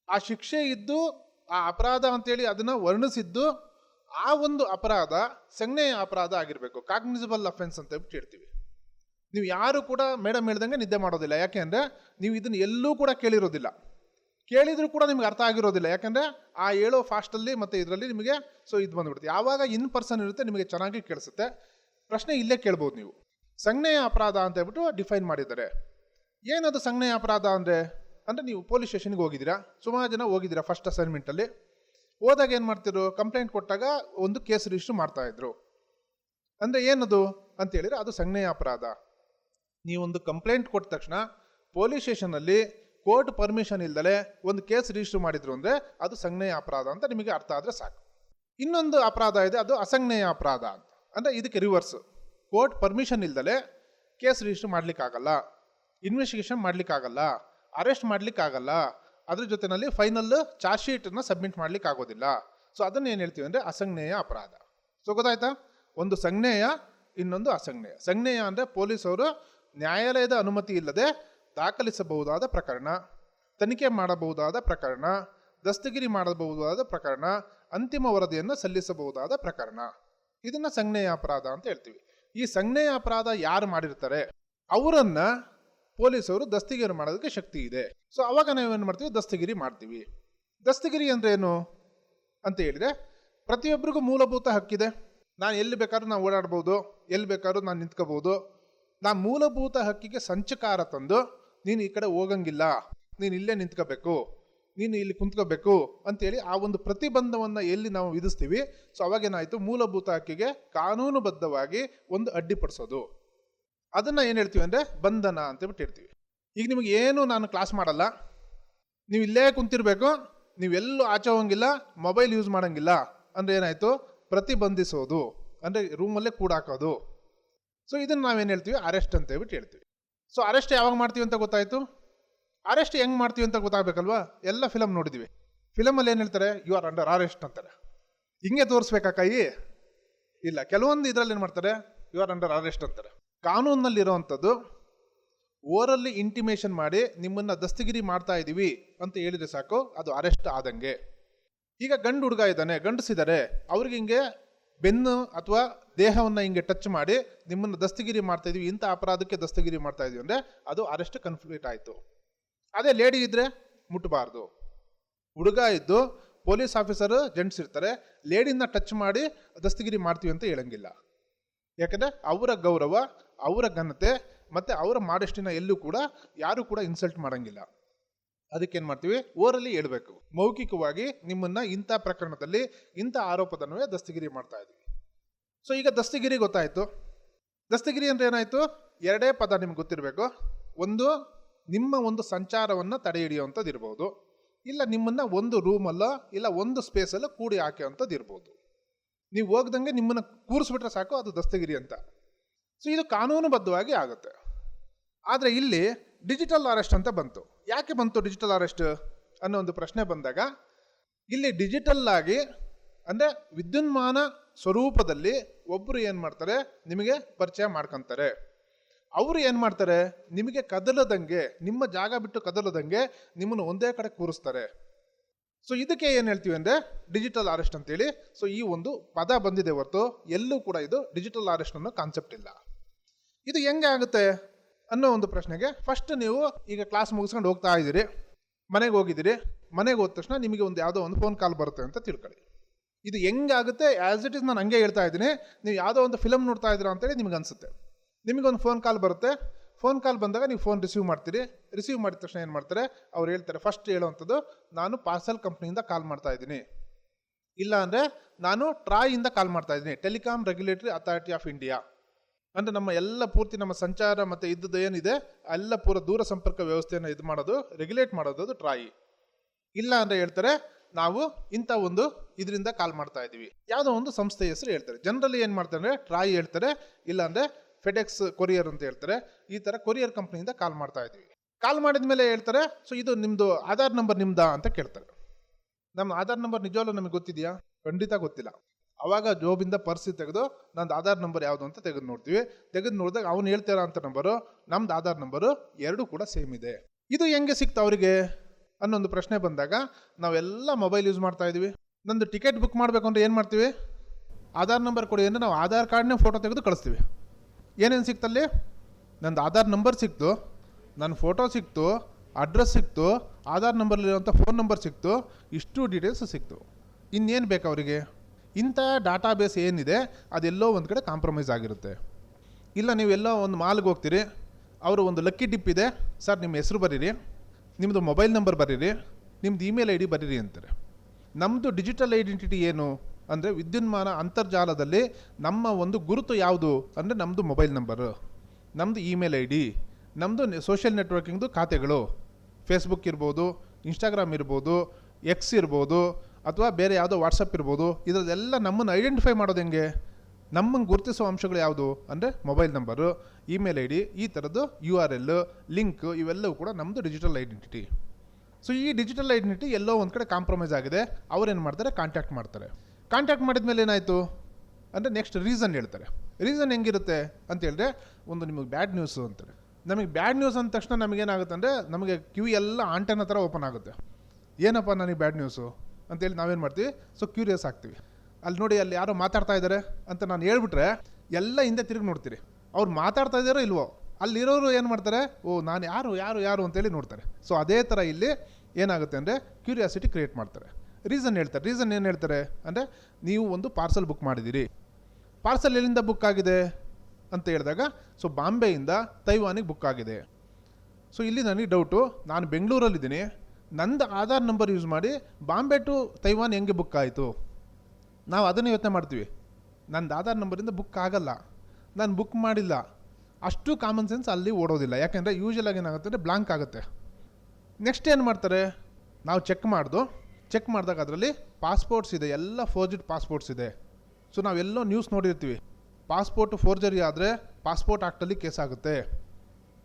C: ಆ ಶಿಕ್ಷೆ ಇದ್ದು, ಆ ಅಪರಾಧ ಅಂತೇಳಿ ಅದನ್ನು ವರ್ಣಿಸಿದ್ದು, ಆ ಒಂದು ಅಪರಾಧ ಸಂಜ್ಞೆಯ ಅಪರಾಧ ಆಗಿರಬೇಕು. ಕಾಗ್ನಿಸಿಬಲ್ ಅಫೆನ್ಸ್ ಅಂತ ಹೇಳ್ತೀವಿ. ನೀವು ಯಾರು ಕೂಡ ಮೇಡಮ್ ಹೇಳ್ದಂಗೆ ನಿದ್ದೆ ಮಾಡೋದಿಲ್ಲ. ಯಾಕೆಂದ್ರೆ ನೀವು ಇದನ್ನು ಎಲ್ಲೂ ಕೂಡ ಕೇಳಿರೋದಿಲ್ಲ. ಕೇಳಿದರೂ ಕೂಡ ನಿಮ್ಗೆ ಅರ್ಥ ಆಗಿರೋದಿಲ್ಲ. ಯಾಕಂದ್ರೆ ಆ ಹೇಳೋ ಫಾಸ್ಟಲ್ಲಿ ಮತ್ತೆ ಇದರಲ್ಲಿ ನಿಮಗೆ ಸೊ ಇದು ಬಂದ್ಬಿಡುತ್ತೆ. ಯಾವಾಗ ಇನ್ ಪರ್ಸನ್ ಇರುತ್ತೆ ನಿಮಗೆ ಚೆನ್ನಾಗಿ ಕೇಳಿಸುತ್ತೆ. ಪ್ರಶ್ನೆ ಇಲ್ಲೇ ಕೇಳ್ಬೋದು ನೀವು. ಸಂಜ್ಞೆಯ ಅಪರಾಧ ಅಂತ ಹೇಳ್ಬಿಟ್ಟು ಡಿಫೈನ್ ಮಾಡಿದ್ದಾರೆ. ಏನದು ಸಂಜ್ಞೆಯ ಅಪರಾಧ ಅಂದರೆ? ಅಂದರೆ ನೀವು ಪೊಲೀಸ್ ಸ್ಟೇಷನ್ಗೆ ಹೋಗಿದ್ದೀರಾ? ಸುಮಾರು ಜನ ಹೋಗಿದ್ದೀರಾ ಫಸ್ಟ್ ಅಸೈನ್ಮೆಂಟಲ್ಲಿ ಹೋದಾಗ ಏನು ಮಾಡ್ತಿದ್ರು? ಕಂಪ್ಲೇಂಟ್ ಕೊಟ್ಟಾಗ ಒಂದು ಕೇಸ್ ರಿಜಿಸ್ಟರ್ ಮಾಡ್ತಾ ಇದ್ರು. ಅಂದರೆ ಏನದು? ಅಂತ ಹೇಳಿದ್ರೆ ಅದು ಸಂಜ್ಞೆಯ ಅಪರಾಧ. ನೀವೊಂದು ಕಂಪ್ಲೇಂಟ್ ಕೊಟ್ಟ ತಕ್ಷಣ ಪೊಲೀಸ್ ಸ್ಟೇಷನಲ್ಲಿ ಕೋರ್ಟ್ ಪರ್ಮಿಷನ್ ಇಲ್ದಲೆ ಒಂದು ಕೇಸ್ ರಿಜಿಸ್ಟರ್ ಮಾಡಿದ್ರು ಅಂದರೆ ಅದು ಸಂಜ್ಞೆಯ ಅಪರಾಧ ಅಂತ ನಿಮಗೆ ಅರ್ಥ ಆದರೆ ಸಾಕು. ಇನ್ನೊಂದು ಅಪರಾಧ ಇದೆ, ಅದು ಅಸಂಜ್ಞೇಯ ಅಪರಾಧ ಅಂತ. ಅಂದರೆ ಇದಕ್ಕೆ ರಿವರ್ಸ್ ಕೋರ್ಟ್ ಪರ್ಮಿಷನ್ ಇಲ್ದಲೆ ಕೇಸ್ ರಿಜಿಸ್ಟರ್ ಮಾಡಲಿಕ್ಕಾಗಲ್ಲ ಇನ್ವೆಸ್ಟಿಗೇಷನ್ ಮಾಡ್ಲಿಕ್ಕಾಗಲ್ಲ ಅರೆಸ್ಟ್ ಮಾಡ್ಲಿಕ್ಕಾಗಲ್ಲ, ಅದ್ರ ಜೊತೆಯಲ್ಲಿ ಫೈನಲ್ ಚಾರ್ಜ್ ಶೀಟನ್ನು ಸಬ್ಮಿಟ್ ಮಾಡ್ಲಿಕ್ಕೆ ಆಗೋದಿಲ್ಲ ಸೊ ಅದನ್ನ ಏನು ಹೇಳ್ತೀವಿ ಅಂದರೆ ಅಸಂಜ್ಞೇಯ ಅಪರಾಧ. ಸೊ ಗೊತ್ತಾಯ್ತಾ? ಒಂದು ಸಂಜ್ಞೇಯ, ಇನ್ನೊಂದು ಅಸಂಜ್ಞೇಯ. ಸಂಜ್ಞೇಯ ಅಂದರೆ ಪೊಲೀಸವರು ನ್ಯಾಯಾಲಯದ ಅನುಮತಿ ಇಲ್ಲದೆ ದಾಖಲಿಸಬಹುದಾದ ಪ್ರಕರಣ, ತನಿಖೆ ಮಾಡಬಹುದಾದ ಪ್ರಕರಣ, ದಸ್ತಗಿರಿ ಮಾಡಬಹುದಾದ ಪ್ರಕರಣ, ಅಂತಿಮ ವರದಿಯನ್ನು ಸಲ್ಲಿಸಬಹುದಾದ ಪ್ರಕರಣ. ಇದನ್ನ ಸಂಜ್ಞೆಯ ಅಪರಾಧ ಅಂತ ಹೇಳ್ತೀವಿ. ಈ ಸಂಜ್ಞೆಯ ಅಪರಾಧ ಯಾರು ಮಾಡಿರ್ತಾರೆ? ಅವರನ್ನ ಪೊಲೀಸರು ದಸ್ತಗಿರಿ ಮಾಡೋದಕ್ಕೆ ಶಕ್ತಿ ಇದೆ. ಸೊ ಅವಾಗ ನಾವೇನು ಮಾಡ್ತೀವಿ? ದಸ್ತಗಿರಿ ಮಾಡ್ತೀವಿ. ದಸ್ತಗಿರಿ ಅಂದ್ರೆ ಏನು ಅಂತ ಹೇಳಿದ್ರೆ ಪ್ರತಿಯೊಬ್ಬರಿಗೂ ಮೂಲಭೂತ ಹಕ್ಕಿದೆ. ನಾನು ಎಲ್ಲಿ ಬೇಕಾದ್ರೂ ನಾನು ಓಡಾಡ್ಬೋದು, ಎಲ್ಲಿ ಬೇಕಾದ್ರೂ ನಾನು ನಿಂತ್ಕೋಬಹುದು ನಾನು ಮೂಲಭೂತ ಹಕ್ಕಿಗೆ ಸಂಚಕಾರ ತಂದು ನೀನು ಈ ಕಡೆ ಹೋಗಂಗಿಲ್ಲ, ನೀನು ಇಲ್ಲೇ ನಿಂತ್ಕೋಬೇಕು, ನೀನು ಇಲ್ಲಿ ಕುಂತ್ಕೋಬೇಕು ಅಂತೇಳಿ ಆ ಒಂದು ಪ್ರತಿಬಂಧವನ್ನು ಎಲ್ಲಿ ನಾವು ವಿಧಿಸ್ತೀವಿ, ಸೊ ಅವಾಗೇನಾಯಿತು ಮೂಲಭೂತ ಹಕ್ಕಿಗೆ ಕಾನೂನುಬದ್ಧವಾಗಿ ಒಂದು ಅಡ್ಡಿಪಡಿಸೋದು ಅದನ್ನ ಏನು ಹೇಳ್ತೀವಿ ಅಂದರೆ ಬಂಧನ ಅಂತ ಬಿಟ್ಟು ಹೇಳ್ತೀವಿ ಈಗ ನಿಮಗೆ ಏನು ನಾನು ಕ್ಲಾಸ್ ಮಾಡಲ್ಲ, ನೀವು ಇಲ್ಲೇ ಕುಂತಿರ್ಬೇಕು ನೀವೆಲ್ಲೂ ಆಚೆ ಹೋಗಂಗಿಲ್ಲ ಮೊಬೈಲ್ ಯೂಸ್ ಮಾಡಂಗಿಲ್ಲ, ಅಂದ್ರೆ ಏನಾಯ್ತು? ಪ್ರತಿಬಂಧಿಸೋದು, ಅಂದ್ರೆ ರೂಮಲ್ಲೇ ಕೂಡಾಕೋದು. ಸೊ ಇದನ್ನ ನಾವೇನು ಹೇಳ್ತೀವಿ? ಅರೆಸ್ಟ್ ಅಂತ ಹೇಳ್ಬಿಟ್ಟು ಹೇಳ್ತೀವಿ. ಸೊ ಅರೆಸ್ಟ್ ಯಾವಾಗ ಮಾಡ್ತೀವಿ ಅಂತ ಗೊತ್ತಾಯ್ತು? ಅರೆಸ್ಟ್ ಹೆಂಗ್ ಮಾಡ್ತೀವಿ ಅಂತ ಗೊತ್ತಾಗಬೇಕಲ್ವಾ? ಎಲ್ಲ ಫಿಲಮ್ ನೋಡಿದ್ವಿ. ಫಿಲಮಲ್ಲಿ ಏನು ಹೇಳ್ತಾರೆ? ಯು ಆರ್ ಅಂಡರ್ ಅರೆಸ್ಟ್ ಅಂತಾರೆ. ಹಿಂಗೆ ತೋರಿಸ್ಬೇಕಾ ಕೈ ಇಲ್ಲ. ಕೆಲವೊಂದು ಇದರಲ್ಲಿ ಏನು ಮಾಡ್ತಾರೆ? ಯು ಆರ್ ಅಂಡರ್ ಅರೆಸ್ಟ್ ಅಂತಾರೆ. ಕಾನೂನಲ್ಲಿರೋವಂಥದ್ದು ಓರಲ್ಲಿ ಇಂಟಿಮೇಷನ್ ಮಾಡಿ ನಿಮ್ಮನ್ನ ದಸ್ತಗಿರಿ ಮಾಡ್ತಾ ಇದ್ದೀವಿ ಅಂತ ಹೇಳಿದ್ರೆ ಸಾಕು, ಅದು ಅರೆಸ್ಟ್ ಆದಂಗೆ. ಈಗ ಗಂಡು ಹುಡುಗ ಇದ್ದಾನೆ ಗಂಡಸಿದ್ದಾರೆ ಅವ್ರಿಗೆ ಹಿಂಗೆ ಬೆನ್ನು ಅಥವಾ ದೇಹವನ್ನ ಹಿಂಗೆ ಟಚ್ ಮಾಡಿ ನಿಮ್ಮನ್ನು ದಸ್ತಗಿರಿ ಮಾಡ್ತಾ ಇದೀವಿ, ಇಂಥ ಅಪರಾಧಕ್ಕೆ ದಸ್ತಗಿರಿ ಮಾಡ್ತಾ ಇದೀವಿ ಅಂದ್ರೆ ಅದು ಅರೆಸ್ಟ್ ಕನ್ಫ್ಲೀಟ್ ಆಯ್ತು. ಅದೇ ಲೇಡಿ ಇದ್ದರೆ ಮುಟ್ಟಬಾರ್ದು ಹುಡುಗ ಇದ್ದು ಪೊಲೀಸ್ ಆಫೀಸರ್ ಜೆಂಟ್ಸ್ ಇರ್ತಾರೆ ಲೇಡಿನ ಟಚ್ ಮಾಡಿ ದಸ್ತಗಿರಿ ಮಾಡ್ತೀವಿ ಅಂತ ಹೇಳಂಗಿಲ್ಲ. ಯಾಕಂದ್ರೆ ಅವರ ಗೌರವ, ಅವರ ಘನತೆ ಮತ್ತೆ ಅವರ ಮಾಡಷ್ಟಿನ ಎಲ್ಲೂ ಕೂಡ ಯಾರು ಕೂಡ ಇನ್ಸಲ್ಟ್ ಮಾಡಂಗಿಲ್ಲ. ಅದಕ್ಕೇನು ಮಾಡ್ತೀವಿ? ಓರಲ್ಲಿ ಹೇಳಬೇಕು. ಮೌಖಿಕವಾಗಿ ನಿಮ್ಮನ್ನ ಇಂಥ ಪ್ರಕರಣದಲ್ಲಿ ಇಂಥ ಆರೋಪದನ್ವೇ ದಸ್ತಗಿರಿ ಮಾಡ್ತಾ ಸೊ ಈಗ ದಸ್ತಗಿರಿ ಗೊತ್ತಾಯ್ತು. ದಸ್ತಗಿರಿ ಅಂದ್ರೆ ಏನಾಯ್ತು? ಎರಡೇ ಪದ ನಿಮ್ಗೆ ಗೊತ್ತಿರಬೇಕು. ಒಂದು, ನಿಮ್ಮ ಒಂದು ಸಂಚಾರವನ್ನು ತಡೆ ಹಿಡಿಯುವಂಥದ್ದು ಇರ್ಬೋದು ಇಲ್ಲ ನಿಮ್ಮನ್ನ ಒಂದು ರೂಮಲ್ಲೋ, ಇಲ್ಲ ಒಂದು ಸ್ಪೇಸಲ್ಲೋ ಕೂಡಿ ಹಾಕುವಂಥದ್ದು ಇರ್ಬೋದು ನೀವು ಹೋಗ್ದಂಗೆ ನಿಮ್ಮನ್ನ ಕೂರಿಸ್ಬಿಟ್ರೆ ಸಾಕು, ಅದು ದಸ್ತಗಿರಿ ಅಂತ. ಸೊ ಇದು ಕಾನೂನುಬದ್ಧವಾಗಿ ಆಗುತ್ತೆ. ಆದರೆ ಇಲ್ಲಿ ಡಿಜಿಟಲ್ ಅರೆಸ್ಟ್ ಅಂತ ಬಂತು. ಯಾಕೆ ಬಂತು ಡಿಜಿಟಲ್ ಅರೆಸ್ಟ್ ಅನ್ನೋ ಒಂದು ಪ್ರಶ್ನೆ ಬಂದಾಗ, ಇಲ್ಲಿ ಡಿಜಿಟಲ್ ಆಗಿ ಅಂದರೆ ವಿದ್ಯುನ್ಮಾನ ಸ್ವರೂಪದಲ್ಲಿ ಒಬ್ಬರು ಏನು ಮಾಡ್ತಾರೆ? ನಿಮಗೆ ಪರಿಚಯ ಮಾಡ್ಕೊಂತಾರೆ. ಅವರು ಏನು ಮಾಡ್ತಾರೆ? ನಿಮಗೆ ಕದಲದಂಗೆ, ನಿಮ್ಮ ಜಾಗ ಬಿಟ್ಟು ಕದಲದಂಗೆ ನಿಮ್ಮನ್ನು ಒಂದೇ ಕಡೆ ಕೂರಿಸ್ತಾರೆ. ಸೊ ಇದಕ್ಕೆ ಏನು ಹೇಳ್ತೀವಿ ಅಂದರೆ ಡಿಜಿಟಲ್ ಅರೆಸ್ಟ್ ಅಂತೇಳಿ. ಸೊ ಈ ಒಂದು ಪದ ಬಂದಿದೆ ಹೊರತು, ಎಲ್ಲೂ ಕೂಡ ಇದು ಡಿಜಿಟಲ್ ಅರೆಸ್ಟ್ ಅನ್ನೋ ಕಾನ್ಸೆಪ್ಟ್ ಇಲ್ಲ. ಇದು ಹೆಂಗೆ ಆಗುತ್ತೆ ಅನ್ನೋ ಒಂದು ಪ್ರಶ್ನೆಗೆ ಫಸ್ಟ್ ನೀವು ಈಗ ಕ್ಲಾಸ್ ಮುಗಿಸ್ಕೊಂಡು ಹೋಗ್ತಾ ಇದ್ದೀರಿ, ಮನೆಗೆ ಹೋಗಿದ್ದೀರಿ, ಮನೆಗೆ ಹೋದ ತಕ್ಷಣ ನಿಮಗೆ ಒಂದು ಯಾವುದೋ ಒಂದು ಫೋನ್ ಕಾಲ್ ಬರುತ್ತೆ ಅಂತ ತಿಳ್ಕೊಳ್ಳಿ. ಇದು ಹೆಂಗಾಗುತ್ತೆ? ಆ್ಯಸ್ ಇಟ್ ಇಸ್ ನಾನು ಹಂಗೆ ಹೇಳ್ತಾ ಇದ್ದೀನಿ. ನೀವು ಯಾವುದೋ ಒಂದು ಫಿಲಮ್ ನೋಡ್ತಾ ಇದ್ದೀರಾ ಅಂತೇಳಿ ನಿಮ್ಗೆ ಅನಿಸುತ್ತೆ. ನಿಮಗೊಂದು ಫೋನ್ ಕಾಲ್ ಬರುತ್ತೆ. ಫೋನ್ ಕಾಲ್ ಬಂದಾಗ ನೀವು ಫೋನ್ ರಿಸೀವ್ ಮಾಡ್ತೀರಿ. ರಿಸೀವ್ ಮಾಡಿದ ತಕ್ಷಣ ಏನು ಮಾಡ್ತಾರೆ? ಅವ್ರು ಹೇಳ್ತಾರೆ ಫಸ್ಟ್ ಹೇಳುವಂಥದ್ದು, ನಾನು ಪಾರ್ಸಲ್ ಕಂಪ್ನಿಯಿಂದ ಕಾಲ್ ಮಾಡ್ತಾ ಇದ್ದೀನಿ. ಇಲ್ಲ ಅಂದರೆ ನಾನು ಟ್ರಾಯಿಂದ ಕಾಲ್ ಮಾಡ್ತಾ ಇದ್ದೀನಿ. Telecom regulatory authority of India ಅಂದರೆ ನಮ್ಮ ಎಲ್ಲ ಪೂರ್ತಿ ನಮ್ಮ ಸಂಚಾರ ಮತ್ತು ಇದ್ದದ್ದು ಏನಿದೆ, ಎಲ್ಲ ಪೂರ ದೂರ ಸಂಪರ್ಕ ವ್ಯವಸ್ಥೆಯನ್ನು ಇದು ಮಾಡೋದು ರೆಗ್ಯುಲೇಟ್ ಮಾಡೋದು ಅದು ಟ್ರಾಯಿ ಇಲ್ಲ ಅಂದರೆ ಹೇಳ್ತಾರೆ ನಾವು ಇಂಥ ಒಂದು ಇದರಿಂದ ಕಾಲ್ ಮಾಡ್ತಾ ಇದ್ದೀವಿ. ಯಾವುದೋ ಒಂದು ಸಂಸ್ಥೆ ಹೆಸರು ಹೇಳ್ತಾರೆ. ಜನರಲಿ ಏನು ಮಾಡ್ತಾರೆ ಅಂದರೆ ಟ್ರಾಯ್ ಹೇಳ್ತಾರೆ ಇಲ್ಲ ಅಂದರೆ ಫೆಡೆಕ್ಸ್ ಕೊರಿಯರ್ ಅಂತ ಹೇಳ್ತಾರೆ. ಈ ಥರ ಕೊರಿಯರ್ ಕಂಪ್ನಿಯಿಂದ ಕಾಲ್ ಮಾಡ್ತಾ ಇದ್ದೀವಿ. ಕಾಲ್ ಮಾಡಿದ ಮೇಲೆ ಹೇಳ್ತಾರೆ ಸೊ ಇದು ನಿಮ್ಮದು ಆಧಾರ್ ನಂಬರ್ ನಿಮ್ದಾ? ಅಂತ ಕೇಳ್ತಾರೆ. ನಮ್ಮ ಆಧಾರ್ ನಂಬರ್ ನಿಜವಾಗ್ಲೂ ನಮಗೆ ಗೊತ್ತಿದೆಯಾ? ಖಂಡಿತ ಗೊತ್ತಿಲ್ಲ. ಅವಾಗ ಜೋಬಿಂದ ಪರ್ಸಿ ತೆಗೆದು ನಂದು ಆಧಾರ್ ನಂಬರ್ ಯಾವುದು ಅಂತ ತೆಗೆದು ನೋಡ್ತೀವಿ. ತೆಗೆದು ನೋಡಿದಾಗ ಅವ್ನು ಹೇಳ್ತಾರ ಅಂತ ನಂಬರು ನಮ್ದು ಆಧಾರ್ ನಂಬರು ಎರಡು ಕೂಡ ಸೇಮ್ ಇದೆ. ಇದು ಹೆಂಗೆ ಸಿಕ್ತು ಅವರಿಗೆ? ಅನ್ನೊಂದು ಪ್ರಶ್ನೆ ಬಂದಾಗ ನಾವೆಲ್ಲ ಮೊಬೈಲ್ ಯೂಸ್ ಮಾಡ್ತಾ ಇದ್ದೀವಿ. ನಂದು ಟಿಕೆಟ್ ಬುಕ್ ಮಾಡಬೇಕು ಅಂದರೆ ಏನು ಮಾಡ್ತೀವಿ? ಆಧಾರ್ ನಂಬರ್ ಕೊಡಿ ಅಂದರೆ ನಾವು ಆಧಾರ್ ಕಾರ್ಡ್ನೇ ಫೋಟೋ ತೆಗೆದು ಕಳಿಸ್ತೀವಿ. ಏನೇನು ಸಿಕ್ತಲ್ಲಿ ನಂದು ಆಧಾರ್ ನಂಬರ್ ಸಿಕ್ತು ನನ್ನ ಫೋಟೋ ಸಿಕ್ತು, ಅಡ್ರೆಸ್ ಸಿಕ್ತು, ಆಧಾರ್ ನಂಬರ್ಲಿರುವಂಥ ಫೋನ್ ನಂಬರ್ ಸಿಕ್ತು, ಇಷ್ಟು ಡೀಟೇಲ್ಸ್ ಸಿಕ್ತು. ಇನ್ನೇನು ಬೇಕು ಅವರಿಗೆ? ಇಂಥ ಡಾಟಾ ಬೇಸ್ ಏನಿದೆ, ಅದೆಲ್ಲೋ ಒಂದು ಕಡೆ ಕಾಂಪ್ರಮೈಸ್ ಆಗಿರುತ್ತೆ. ಇಲ್ಲ ನೀವೆಲ್ಲೋ ಒಂದು ಮಾಲ್ಗೆ ಹೋಗ್ತೀರಿ, ಅವರು ಒಂದು ಲಕ್ಕಿ ಡಿಪ್ ಇದೆ, ಸರ್ ನಿಮ್ಮ ಹೆಸರು ಬರೀರಿ. ನಿಮ್ಮದು ಮೊಬೈಲ್ ನಂಬರ್ ಬರೀರಿ ನಿಮ್ಮದು ಇಮೇಲ್ ಐ ಡಿ ಬರೀರಿ ಅಂತಾರೆ. ನಮ್ಮದು ಡಿಜಿಟಲ್ ಐಡೆಂಟಿಟಿ ಏನು? ಅಂದರೆ ವಿದ್ಯುನ್ಮಾನ ಅಂತರ್ಜಾಲದಲ್ಲಿ ನಮ್ಮ ಒಂದು ಗುರುತು ಯಾವುದು? ಅಂದರೆ ನಮ್ಮದು ಮೊಬೈಲ್ ನಂಬರು ನಮ್ಮದು ಇಮೇಲ್ ಐ ಡಿ ನಮ್ಮದು ಸೋಷಿಯಲ್ ನೆಟ್ವರ್ಕಿಂಗ್ದು ಖಾತೆಗಳು. ಫೇಸ್ಬುಕ್ ಇರ್ಬೋದು ಇನ್ಸ್ಟಾಗ್ರಾಮ್ ಇರ್ಬೋದು ಎಕ್ಸ್ ಇರ್ಬೋದು, ಅಥವಾ ಬೇರೆ ಯಾವುದೋ ವಾಟ್ಸಪ್ ಇರ್ಬೋದು ಇದರದೆಲ್ಲ ನಮ್ಮನ್ನು ಐಡೆಂಟಿಫೈ ಮಾಡೋದು ಹೆಂಗೆ? ನಮ್ಮನ್ನು ಗುರುತಿಸುವ ಅಂಶಗಳು ಯಾವುದು ಅಂದರೆ mobile number email I D ಈ ಥರದ್ದು ಯು ಆರ್ ಎಲ್ ಲಿಂಕ್ ಇವೆಲ್ಲವೂ ಕೂಡ ನಮ್ಮದು ಡಿಜಿಟಲ್ ಐಡೆಂಟಿಟಿ ಸೊ ಈ ಡಿಜಿಟಲ್ ಐಡೆಂಟಿಟಿ ಎಲ್ಲೋ ಒಂದು ಕಡೆ ಕಾಂಪ್ರಮೈಸ್ ಆಗಿದೆ. ಅವ್ರೇನು ಮಾಡ್ತಾರೆ? ಕಾಂಟ್ಯಾಕ್ಟ್ ಮಾಡ್ತಾರೆ. ಕಾಂಟ್ಯಾಕ್ಟ್ ಮಾಡಿದ ಮೇಲೆ ಏನಾಯಿತು? ಅಂದರೆ ನೆಕ್ಸ್ಟ್ ರೀಸನ್ ಹೇಳ್ತಾರೆ. ರೀಸನ್ ಹೆಂಗಿರುತ್ತೆ ಅಂತ ಹೇಳಿದ್ರೆ, ಒಂದು ನಿಮಗೆ ಬ್ಯಾಡ್ ನ್ಯೂಸು ಅಂತಾರೆ. ನಮಗೆ ಬ್ಯಾಡ್ ನ್ಯೂಸ್ ಅಂದ ತಕ್ಷಣ ನಮಗೇನಾಗುತ್ತೆ ಅಂದರೆ, ನಮಗೆ ಕ್ಯೂ ಎಲ್ಲ ಆಂಟೆನ ಥರ ಓಪನ್ ಆಗುತ್ತೆ. ಏನಪ್ಪ ನನಗೆ ಬ್ಯಾಡ್ ನ್ಯೂಸು ಅಂತೇಳಿ ನಾವೇನು ಮಾಡ್ತೀವಿ? ಸೊ ಕ್ಯೂರಿಯಸ್ ಆಗ್ತೀವಿ. ಅಲ್ಲಿ ನೋಡಿ ಅಲ್ಲಿ ಯಾರೋ ಮಾತಾಡ್ತಾ ಇದ್ದಾರೆ ಅಂತ ನಾನು ಹೇಳ್ಬಿಟ್ರೆ ಎಲ್ಲ ಹಿಂದೆ ತಿರುಗಿ ನೋಡ್ತೀರಿ. ಅವ್ರು ಮಾತಾಡ್ತಾ ಇದ್ದಾರೋ ಇಲ್ವೋ, ಅಲ್ಲಿರೋರು ಏನು ಮಾಡ್ತಾರೆ? ಓ, ನಾನು ಯಾರು ಯಾರು ಯಾರು ಅಂತೇಳಿ ನೋಡ್ತಾರೆ. ಸೊ ಅದೇ ಥರ ಇಲ್ಲಿ ಏನಾಗುತ್ತೆ ಅಂದರೆ ಕ್ಯೂರಿಯಾಸಿಟಿ ಕ್ರಿಯೇಟ್ ಮಾಡ್ತಾರೆ. ರೀಸನ್ ಹೇಳ್ತಾರೆ. ರೀಸನ್ ಏನು ಹೇಳ್ತಾರೆ ಅಂದರೆ ನೀವು ಒಂದು ಪಾರ್ಸಲ್ ಬುಕ್ ಮಾಡಿದ್ದೀರಿ. ಪಾರ್ಸಲ್ ಎಲ್ಲಿಂದ ಬುಕ್ ಆಗಿದೆ ಅಂತ ಹೇಳಿದಾಗ ಸೊ ಬಾಂಬೆಯಿಂದ ತೈವಾನಿಗೆ ಬುಕ್ ಆಗಿದೆ. ಸೊ ಇಲ್ಲಿ ನನಗೆ ಡೌಟು ನಾನು ಬೆಂಗಳೂರಲ್ಲಿದ್ದೀನಿ. ನಂದು ಆಧಾರ್ ನಂಬರ್ ಯೂಸ್ ಮಾಡಿ ಬಾಂಬೆ ಟು ತೈವಾನ್ ಹೆಂಗೆ ಬುಕ್ ಆಯಿತು? ನಾವು ಅದನ್ನು ಯೋಚನೆ ಮಾಡ್ತೀವಿ. ನಂದು ಆಧಾರ್ ನಂಬರಿಂದ ಬುಕ್ ಆಗಲ್ಲ. ನಾನು ಬುಕ್ ಮಾಡಿಲ್ಲ. ಅಷ್ಟು ಕಾಮನ್ ಸೆನ್ಸ್ ಅಲ್ಲಿ ಓಡೋದಿಲ್ಲ. ಯಾಕೆಂದರೆ ಯೂಶಲ್ ಆಗಿ ಏನಾಗುತ್ತೆ ಅಂದರೆ ಬ್ಲಾಂಕ್ ಆಗುತ್ತೆ. ನೆಕ್ಸ್ಟ್ ಏನು ಮಾಡ್ತಾರೆ? ನಾವು ಚೆಕ್ ಮಾಡ್ದು. ಚೆಕ್ ಮಾಡಿದಾಗ ಅದರಲ್ಲಿ ಪಾಸ್ಪೋರ್ಟ್ಸ್ ಇದೆ. ಎಲ್ಲ ಫೋರ್ಜಿಡ್ ಪಾಸ್ಪೋರ್ಟ್ಸ್ ಇದೆ. ಸೊ ನಾವೆಲ್ಲೋ ನ್ಯೂಸ್ ನೋಡಿರ್ತೀವಿ. ಪಾಸ್ಪೋರ್ಟ್ ಫೋರ್ಜರಿ ಆದರೆ ಪಾಸ್ಪೋರ್ಟ್ ಆ್ಯಕ್ಟಲ್ಲಿ ಕೇಸ್ ಆಗುತ್ತೆ.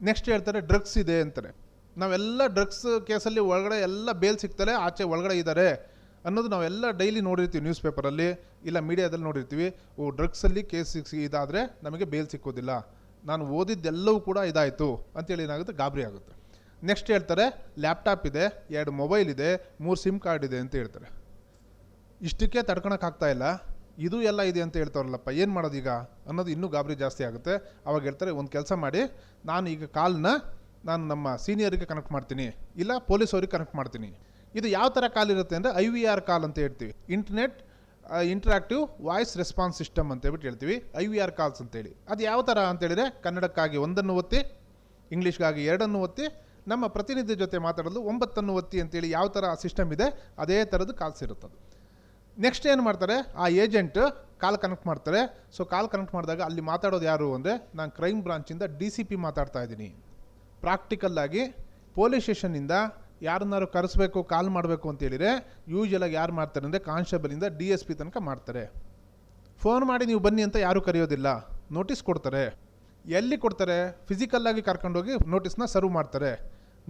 C: ನೆಕ್ಸ್ಟ್ ಹೇಳ್ತಾರೆ ಡ್ರಗ್ಸ್ ಇದೆ ಅಂತಾರೆ. ನಾವೆಲ್ಲ ಡ್ರಗ್ಸ್ ಕೇಸಲ್ಲಿ ಒಳಗಡೆ ಎಲ್ಲ ಬೇಲ್ ಸಿಗ್ತಾರೆ ಆಚೆ ಒಳಗಡೆ ಇದ್ದಾರೆ. ಅನ್ನೋದು ನಾವೆಲ್ಲ ಡೈಲಿ ನೋಡಿರ್ತೀವಿ ನ್ಯೂಸ್ ಪೇಪರಲ್ಲಿ ಇಲ್ಲ ಮೀಡಿಯಾದಲ್ಲಿ ನೋಡಿರ್ತೀವಿ. ಓ ಡ್ರಗ್ಸಲ್ಲಿ ಕೇಸ್ ಇದಾದರೆ ನಮಗೆ ಬೇಲ್ ಸಿಕ್ಕೋದಿಲ್ಲ. ನಾನು ಓದಿದ್ದೆಲ್ಲವೂ ಕೂಡ ಇದಾಯಿತು. ಅಂತೇಳಿ ಏನಾಗುತ್ತೆ? ಗಾಬರಿ ಆಗುತ್ತೆ. ನೆಕ್ಸ್ಟ್ ಹೇಳ್ತಾರೆ ಲ್ಯಾಪ್ಟಾಪ್ ಇದೆ, ಎರಡು ಮೊಬೈಲ್ ಇದೆ, ಮೂರು ಸಿಮ್ ಕಾರ್ಡ್ ಇದೆ ಅಂತ ಹೇಳ್ತಾರೆ. ಇಷ್ಟಕ್ಕೆ ತಡ್ಕೊಳಕ್ಕಾಗ್ತಾ ಇಲ್ಲ. ಇದು ಎಲ್ಲ ಇದೆ ಅಂತ ಹೇಳ್ತಾರಲ್ಲಪ್ಪ, ಏನು ಮಾಡೋದು ಈಗ? ಅನ್ನೋದು ಇನ್ನೂ ಗಾಬರಿ ಜಾಸ್ತಿ ಆಗುತ್ತೆ. ಅವಾಗ ಹೇಳ್ತಾರೆ, ಒಂದು ಕೆಲಸ ಮಾಡಿ, ನಾನು ಈಗ ಕಾಲನ್ನ ನಾನು ನಮ್ಮ ಸೀನಿಯರಿಗೆ ಕನೆಕ್ಟ್ ಮಾಡ್ತೀನಿ. ಇಲ್ಲ ಪೊಲೀಸ್ ಅವ್ರಿಗೆ ಕನೆಕ್ಟ್ ಮಾಡ್ತೀನಿ. ಇದು ಯಾವ ಥರ ಕಾಲ್ ಇರುತ್ತೆ ಅಂದರೆ ಐ ವಿ ಆರ್ ಕಾಲ್ ಅಂತ ಹೇಳ್ತೀವಿ. Internet interactive voice response system ಅಂತ ಹೇಳ್ಬಿಟ್ಟು ಹೇಳ್ತೀವಿ. ಐ ವಿ ಆರ್ ಕಾಲ್ಸ್ ಅಂತೇಳಿ ಅದು ಯಾವ ಥರ ಅಂತೇಳಿದರೆ ಕನ್ನಡಕ್ಕಾಗಿ ಒಂದನ್ನು ಒತ್ತಿ, ಇಂಗ್ಲೀಷ್ಗಾಗಿ ಎರಡನ್ನು ಒತ್ತಿ, ನಮ್ಮ ಪ್ರತಿನಿಧಿ ಜೊತೆ ಮಾತಾಡಲು ಒಂಬತ್ತನ್ನು ಒತ್ತಿ ಅಂತೇಳಿ ಯಾವ ಥರ ಸಿಸ್ಟಮ್ ಇದೆ, ಅದೇ ಥರದ್ದು ಕಾಲ್ಸ್ ಇರುತ್ತದು. ನೆಕ್ಸ್ಟ್ ಏನು ಮಾಡ್ತಾರೆ, ಆ ಏಜೆಂಟ್ ಕಾಲ್ ಕನೆಕ್ಟ್ ಮಾಡ್ತಾರೆ. ಸೊ ಕಾಲ್ ಕನೆಕ್ಟ್ ಮಾಡಿದಾಗ ಅಲ್ಲಿ ಮಾತಾಡೋದು ಯಾರು ಅಂದರೆ ನಾನು ಕ್ರೈಮ್ ಬ್ರಾಂಚಿಂದ ಡಿ ಸಿ ಪಿ ಮಾತಾಡ್ತಾ ಇದ್ದೀನಿ. ಪ್ರಾಕ್ಟಿಕಲ್ಲಾಗಿ ಪೊಲೀಸ್ ಸ್ಟೇಷನ್ನಿಂದ ಯಾರನ್ನಾರು ಕರೆಸಬೇಕು, ಕಾಲ್ ಮಾಡಬೇಕು ಅಂತೇಳಿದರೆ ಯೂಶಲಾಗಿ ಯಾರು ಮಾಡ್ತಾರೆ ಅಂದರೆ ಕಾನ್ಸ್ಟೇಬಲಿಂದ ಡಿ ಎಸ್ ಪಿ ತನಕ ಮಾಡ್ತಾರೆ. ಫೋನ್ ಮಾಡಿ ನೀವು ಬನ್ನಿ ಅಂತ ಯಾರೂ ಕರೆಯೋದಿಲ್ಲ. ನೋಟಿಸ್ ಕೊಡ್ತಾರೆ. ಎಲ್ಲಿ ಕೊಡ್ತಾರೆ? ಫಿಸಿಕಲ್ಲಾಗಿ ಕರ್ಕೊಂಡೋಗಿ ನೋಟಿಸ್ನ ಸರ್ವ್ ಮಾಡ್ತಾರೆ.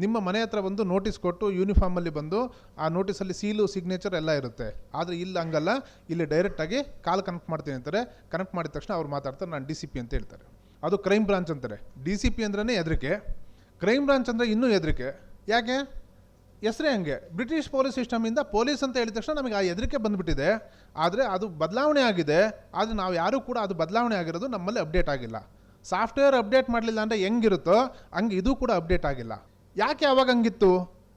C: ನಿಮ್ಮ ಮನೆ ಹತ್ರ ಬಂದು ನೋಟಿಸ್ ಕೊಟ್ಟು ಯೂನಿಫಾರ್ಮಲ್ಲಿ ಬಂದು ಆ ನೋಟಿಸಲ್ಲಿ ಸೀಲು ಸಿಗ್ನೇಚರ್ ಎಲ್ಲ ಇರುತ್ತೆ. ಆದರೆ ಇಲ್ಲಿ ಹಂಗಲ್ಲ. ಇಲ್ಲಿ ಡೈರೆಕ್ಟಾಗಿ ಕಾಲ್ ಕನೆಕ್ಟ್ ಮಾಡ್ತೀನಿ ಅಂತಾರೆ. ಕನೆಕ್ಟ್ ಮಾಡಿದ ತಕ್ಷಣ ಅವ್ರು ಮಾತಾಡ್ತಾರೆ, ನಾನು ಡಿ ಸಿ ಪಿ ಅಂತ ಹೇಳ್ತಾರೆ. ಅದು ಕ್ರೈಮ್ ಬ್ರಾಂಚ್ ಅಂತಾರೆ. ಡಿ ಸಿ ಪಿ ಅಂದ್ರೇ ಹೆದರಿಕೆ. ಕ್ರೈಮ್ ಬ್ರಾಂಚ್ ಅಂದರೆ ಇನ್ನೂ ಹೆದರಿಕೆ. ಯಾಕೆ? ಹೆಸರೇ ಹಂಗೆ. ಬ್ರಿಟಿಷ್ ಪೊಲೀಸ್ ಸಿಸ್ಟಮಿಂದ ಪೊಲೀಸ್ ಅಂತ ಹೇಳಿದ ತಕ್ಷಣ ನಮಗೆ ಆ ಹೆದರಿಕೆ ಬಂದುಬಿಟ್ಟಿದೆ. ಆದರೆ ಅದು ಬದಲಾವಣೆ ಆಗಿದೆ. ಆದರೆ ನಾವು ಯಾರೂ ಕೂಡ ಅದು ಬದಲಾವಣೆ ಆಗಿರೋದು ನಮ್ಮಲ್ಲಿ ಅಪ್ಡೇಟ್ ಆಗಿಲ್ಲ. ಸಾಫ್ಟ್ವೇರ್ ಅಪ್ಡೇಟ್ ಮಾಡಲಿಲ್ಲ ಅಂದರೆ ಹೆಂಗಿರುತ್ತೋ ಹಂಗೆ ಇದು ಕೂಡ ಅಪ್ಡೇಟ್ ಆಗಿಲ್ಲ. ಯಾಕೆ ಅವಾಗ ಹಂಗಿತ್ತು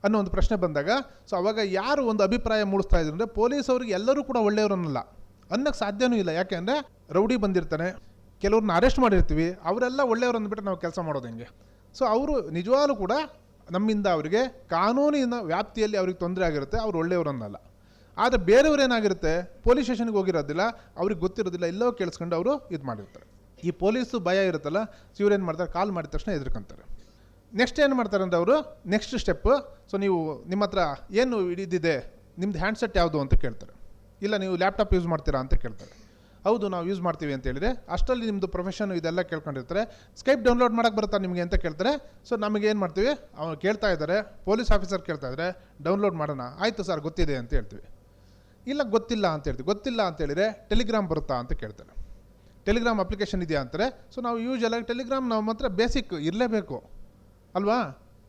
C: ಅನ್ನೋ ಒಂದು ಪ್ರಶ್ನೆ ಬಂದಾಗ ಸೊ ಅವಾಗ ಯಾರು ಒಂದು ಅಭಿಪ್ರಾಯ ಮೂಡಿಸ್ತಾ ಇದ್ರು ಅಂದರೆ ಪೊಲೀಸ್ ಅವ್ರಿಗೆ ಎಲ್ಲರೂ ಕೂಡ ಒಳ್ಳೆಯವರನ್ನಲ್ಲ. ಅನ್ನಕ್ಕೆ ಸಾಧ್ಯನೂ ಇಲ್ಲ. ಯಾಕೆ ಅಂದರೆ ರೌಡಿ ಬಂದಿರ್ತಾನೆ. ಕೆಲವ್ರನ್ನ ಅರೆಸ್ಟ್ ಮಾಡಿರ್ತೀವಿ. ಅವರೆಲ್ಲ ಒಳ್ಳೆಯವ್ರು ಅಂದ್ಬಿಟ್ಟು ನಾವು ಕೆಲಸ ಮಾಡೋದು ಹೆಂಗೆ? ಸೊ ಅವರು ನಿಜವಾಗ್ಲೂ ಕೂಡ ನಮ್ಮಿಂದ ಅವರಿಗೆ ಕಾನೂನಿನ ವ್ಯಾಪ್ತಿಯಲ್ಲಿ ಅವ್ರಿಗೆ ತೊಂದರೆ ಆಗಿರುತ್ತೆ, ಅವ್ರು ಒಳ್ಳೆಯವರನ್ನಲ್ಲ. ಆದರೆ ಬೇರೆಯವ್ರು ಏನಾಗಿರುತ್ತೆ? ಪೊಲೀಸ್ ಸ್ಟೇಷನ್ಗೆ ಹೋಗಿರೋದಿಲ್ಲ, ಅವ್ರಿಗೆ ಗೊತ್ತಿರೋದಿಲ್ಲ, ಎಲ್ಲೋ ಕೇಳಿಸ್ಕೊಂಡು ಅವರು ಇದು ಮಾಡಿರ್ತಾರೆ. ಈ ಪೊಲೀಸು ಭಯ ಇರುತ್ತಲ್ಲ ಸೊ ಏನು ಮಾಡ್ತಾರೆ? ಕಾಲ್ ಮಾಡಿದ ತಕ್ಷಣ ಎದುರ್ಕೊಂತಾರೆ ನೆಕ್ಸ್ಟ್ ಏನು ಮಾಡ್ತಾರೆ ಅಂದರೆ ಅವರು, ನೆಕ್ಸ್ಟ್ ಸ್ಟೆಪ್ಪು ಸೊ ನೀವು ನಿಮ್ಮ ಹತ್ರ ಏನು ಇದಿದೆ? ನಿಮ್ಮದು ಹ್ಯಾಂಡ್ಸೆಟ್ ಯಾವುದು ಅಂತ ಕೇಳ್ತಾರೆ. ಇಲ್ಲ, ನೀವು ಲ್ಯಾಪ್ಟಾಪ್ ಯೂಸ್ ಮಾಡ್ತೀರಾ ಅಂತ ಕೇಳ್ತಾರೆ. ಹೌದು, ನಾವು ಯೂಸ್ ಮಾಡ್ತೀವಿ ಅಂತ ಹೇಳಿದ್ರೆ ಅಷ್ಟರಲ್ಲಿ ನಿಮ್ಮದು ಪ್ರೊಫೆಷನ್ ಇದೆಲ್ಲ ಕೇಳ್ಕೊಂಡಿರ್ತಾರೆ. ಸ್ಕೈಪ್ ಡೌನ್ಲೋಡ್ ಮಾಡೋಕ್ಕೆ ಬರುತ್ತಾ ನಿಮಗೆ ಅಂತ ಕೇಳ್ತಾರೆ. ಸೊ ನಮಗೆ ಏನು ಮಾಡ್ತೀವಿ? ಅವನು ಕೇಳ್ತಾ ಇದ್ದಾರೆ. ಪೊಲೀಸ್ ಆಫೀಸರ್ ಕೇಳ್ತಾ ಇದ್ದಾರೆ. ಡೌನ್ಲೋಡ್ ಮಾಡೋಣ. ಆಯಿತು ಸರ್ ಗೊತ್ತಿದೆ ಅಂತ ಹೇಳ್ತೀವಿ. ಇಲ್ಲ, ಗೊತ್ತಿಲ್ಲ ಅಂತ ಹೇಳ್ತೀವಿ. ಗೊತ್ತಿಲ್ಲ ಅಂತ ಹೇಳಿದರೆ ಟೆಲಿಗ್ರಾಮ್ ಬರುತ್ತಾ ಅಂತ ಕೇಳ್ತಾರೆ. ಟೆಲಿಗ್ರಾಮ್ ಅಪ್ಲಿಕೇಶನ್ ಇದೆಯಾ ಅಂತಾರೆ. ಸೊ ನಾವು ಯೂಶಲಾಗಿ ಟೆಲಿಗ್ರಾಮ್ ನಾವು ಮಾತ್ರ ಬೇಸಿಕ್ ಇರಲೇಬೇಕು. ಅಲ್ವಾ?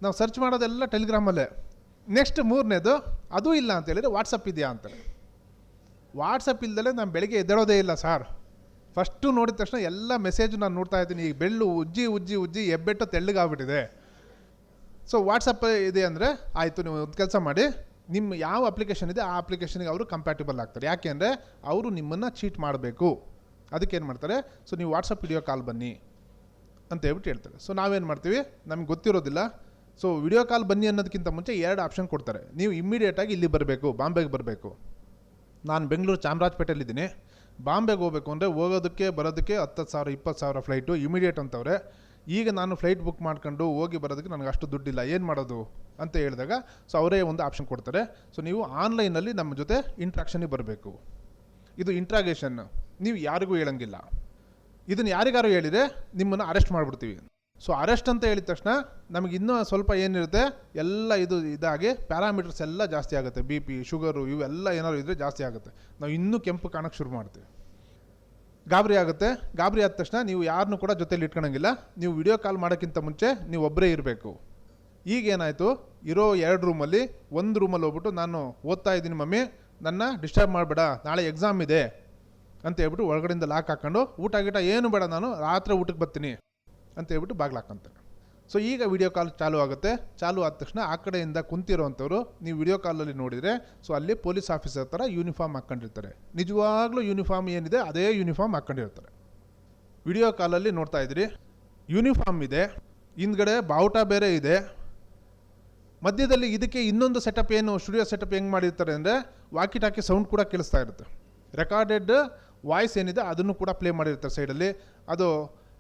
C: ನಾವು ಸರ್ಚ್ ಮಾಡೋದೆಲ್ಲ ಟೆಲಿಗ್ರಾಮಲ್ಲೇ ನೆಕ್ಸ್ಟ್ ಮೂರನೇದು, ಅದೂ ಇಲ್ಲ ಅಂತ ಹೇಳಿದ್ರೆ ವಾಟ್ಸಪ್ ಇದೆಯಾ ಅಂತಾರೆ. ವಾಟ್ಸಪ್ ಇಲ್ದಲೇ ನಾನು ಬೆಳಗ್ಗೆ ಎದ್ದೇಳೋದೇ ಇಲ್ಲ ಸರ್. ಫಸ್ಟು ನೋಡಿದ ತಕ್ಷಣ ಎಲ್ಲ ಮೆಸೇಜ್ ನಾನು ನೋಡ್ತಾ ಇದ್ದೀನಿ. ಈಗ ಬೆಳ್ಳು ಉಜ್ಜಿ ಉಜ್ಜಿ ಉಜ್ಜಿ ಎಬ್ಬೆಟ್ಟು ತೆಳ್ಳಗಾಗ್ಬಿಟ್ಟಿದೆ. ಸೊ ವಾಟ್ಸಪ್ ಇದೆ ಅಂದರೆ ಆಯಿತು, ನೀವು ಒಂದು ಕೆಲಸ ಮಾಡಿ. ನಿಮ್ಮ ಯಾವ ಅಪ್ಲಿಕೇಶನ್ ಇದೆ, ಆ ಅಪ್ಲಿಕೇಶನ್ಗೆ ಅವರು ಕಂಪ್ಯಾಟಿಬಲ್ ಆಗ್ತಾರೆ. ಯಾಕೆ ಅಂದರೆ ಅವರು ನಿಮ್ಮನ್ನು ಚೀಟ್ ಮಾಡಬೇಕು. ಅದಕ್ಕೆ ಏನು ಮಾಡ್ತಾರೆ? ಸೊ ನೀವು ವಾಟ್ಸಪ್ ವಿಡಿಯೋ ಕಾಲ್ ಬನ್ನಿ ಅಂತ ಹೇಳ್ಬಿಟ್ಟು ಹೇಳ್ತಾರೆ. ಸೊ ನಾವೇನು ಮಾಡ್ತೀವಿ? ನಮ್ಗೆ ಗೊತ್ತಿರೋದಿಲ್ಲ. ಸೊ ವಿಡಿಯೋ ಕಾಲ್ ಬನ್ನಿ ಅನ್ನೋದಕ್ಕಿಂತ ಮುಂಚೆ ಎರಡು ಆಪ್ಷನ್ ಕೊಡ್ತಾರೆ. ನೀವು ಇಮ್ಮಿಡಿಯೇಟಾಗಿ ಇಲ್ಲಿ ಬರಬೇಕು, ಬಾಂಬೆಗೆ ಬರಬೇಕು. ನಾನು ಬೆಂಗಳೂರು ಚಾಮರಾಜಪೇಟೆಯಲ್ಲಿದ್ದೀನಿ. ಬಾಂಬೆಗೆ ಹೋಗಬೇಕು ಅಂದರೆ ಹೋಗೋದಕ್ಕೆ, ಬರೋದಕ್ಕೆ ಹತ್ತು ಸಾವಿರ, ಇಪ್ಪತ್ತು ಸಾವಿರ ಫ್ಲೈಟು ಇಮಿಡಿಯೇಟ್ ಅಂತವ್ರೆ. ಈಗ ನಾನು ಫ್ಲೈಟ್ ಬುಕ್ ಮಾಡ್ಕೊಂಡು ಹೋಗಿ ಬರೋದಕ್ಕೆ ನನಗೆ ಅಷ್ಟು ದುಡ್ಡಿಲ್ಲ. ಏನು ಮಾಡೋದು ಅಂತ ಹೇಳಿದಾಗ ಸೊ ಅವರೇ ಒಂದು ಆಪ್ಷನ್ ಕೊಡ್ತಾರೆ. ಸೊ ನೀವು ಆನ್ಲೈನಲ್ಲಿ ನಮ್ಮ ಜೊತೆ ಇಂಟ್ರಾಕ್ಷನಿಗೆ ಬರಬೇಕು. ಇದು ಇಂಟ್ರಾಗೇಷನ್ ನೀವು ಯಾರಿಗೂ ಹೇಳಂಗಿಲ್ಲ. ಇದನ್ನು ಯಾರಿಗಾರು ಹೇಳಿದರೆ ನಿಮ್ಮನ್ನು ಅರೆಸ್ಟ್ ಮಾಡಿಬಿಡ್ತೀವಿ. ಸೊ ಅರೆಸ್ಟ್ ಅಂತ ಹೇಳಿದ ತಕ್ಷಣ ನಮಗೆ ಇನ್ನೂ ಸ್ವಲ್ಪ ಏನಿರುತ್ತೆ, ಎಲ್ಲ ಇದು ಇದಾಗಿ ಪ್ಯಾರಾಮೀಟರ್ಸ್ ಎಲ್ಲ ಜಾಸ್ತಿ ಆಗುತ್ತೆ. ಬಿ ಪಿ ಶುಗರು ಇವೆಲ್ಲ ಏನಾದ್ರು ಇದ್ದರೆ ಜಾಸ್ತಿ ಆಗುತ್ತೆ. ನಾವು ಇನ್ನೂ ಕೆಂಪು ಕಾಣೋಕ್ಕೆ ಶುರು ಮಾಡ್ತೀವಿ. ಗಾಬರಿ ಆಗುತ್ತೆ. ಗಾಬರಿ ಆದ ತಕ್ಷಣ ನೀವು ಯಾರನ್ನೂ ಕೂಡ ಜೊತೆಲಿ ಇಟ್ಕೊಳಂಗಿಲ್ಲ ನೀವು ವಿಡಿಯೋ ಕಾಲ್ ಮಾಡೋಕ್ಕಿಂತ ಮುಂಚೆ ನೀವು ಒಬ್ಬರೇ ಇರಬೇಕು. ಈಗೇನಾಯಿತು ಇರೋ ಎರಡು ರೂಮಲ್ಲಿ ಒಂದು ರೂಮಲ್ಲಿ ಹೋಗ್ಬಿಟ್ಟು ನಾನು ಓದ್ತಾ ಇದ್ದೀನಿ, ಮಮ್ಮಿ, ನನ್ನ ಡಿಸ್ಟರ್ಬ್ ಮಾಡಬೇಡ, ನಾಳೆ ಎಕ್ಸಾಮ್ ಇದೆ ಅಂತ ಹೇಳ್ಬಿಟ್ಟು ಒಳಗಡೆಯಿಂದ ಲಾಕ್ ಹಾಕ್ಕೊಂಡು ಊಟ ಗೀಟ ಏನು ಬೇಡ ನಾನು, ರಾತ್ರಿ ಊಟಕ್ಕೆ ಬರ್ತೀನಿ. ಅಂತ ಹೇಳ್ಬಿಟ್ಟು ಬಾಗ್ಲು ಹಾಕಂತಾರೆ ಸೊ ಈಗ ವಿಡಿಯೋ ಕಾಲ್ ಚಾಲು ಆಗುತ್ತೆ. ಚಾಲು ಆದ ತಕ್ಷಣ ಆ ಕಡೆಯಿಂದ ಕುಂತಿರೋವಂಥವ್ರು ನೀವು ವಿಡಿಯೋ ಕಾಲಲ್ಲಿ ನೋಡಿದರೆ ಸೊ ಅಲ್ಲಿ ಪೊಲೀಸ್ ಆಫೀಸರ್ ಥರ ಯೂನಿಫಾರ್ಮ್ ಹಾಕ್ಕೊಂಡಿರ್ತಾರೆ ನಿಜವಾಗ್ಲೂ ಯೂನಿಫಾರ್ಮ್ ಏನಿದೆ, ಅದೇ ಯೂನಿಫಾರ್ಮ್ ಹಾಕ್ಕೊಂಡಿರ್ತಾರೆ ವಿಡಿಯೋ ಕಾಲಲ್ಲಿ ನೋಡ್ತಾ ಇದ್ದೀರಿ ಯೂನಿಫಾರ್ಮ್ ಇದೆ, ಹಿಂದ್ಗಡೆ ಬಾವುಟ ಬೇರೆ ಇದೆ. ಮಧ್ಯದಲ್ಲಿ ಇದಕ್ಕೆ ಇನ್ನೊಂದು ಸೆಟಪ್ ಏನು ಸ್ಟುಡಿಯೋ ಸೆಟಪ್ ಹೆಂಗೆ ಮಾಡಿರ್ತಾರೆ ಅಂದರೆ ವಾಕಿ ಟಾಕಿ ಸೌಂಡ್ ಕೂಡ ಕೇಳಿಸ್ತಾ ಇರುತ್ತೆ. ರೆಕಾರ್ಡೆಡ್ ವಾಯ್ಸ್ ಏನಿದೆ, ಅದನ್ನು ಕೂಡ ಪ್ಲೇ ಮಾಡಿರ್ತಾರೆ ಸೈಡಲ್ಲಿ ಅದು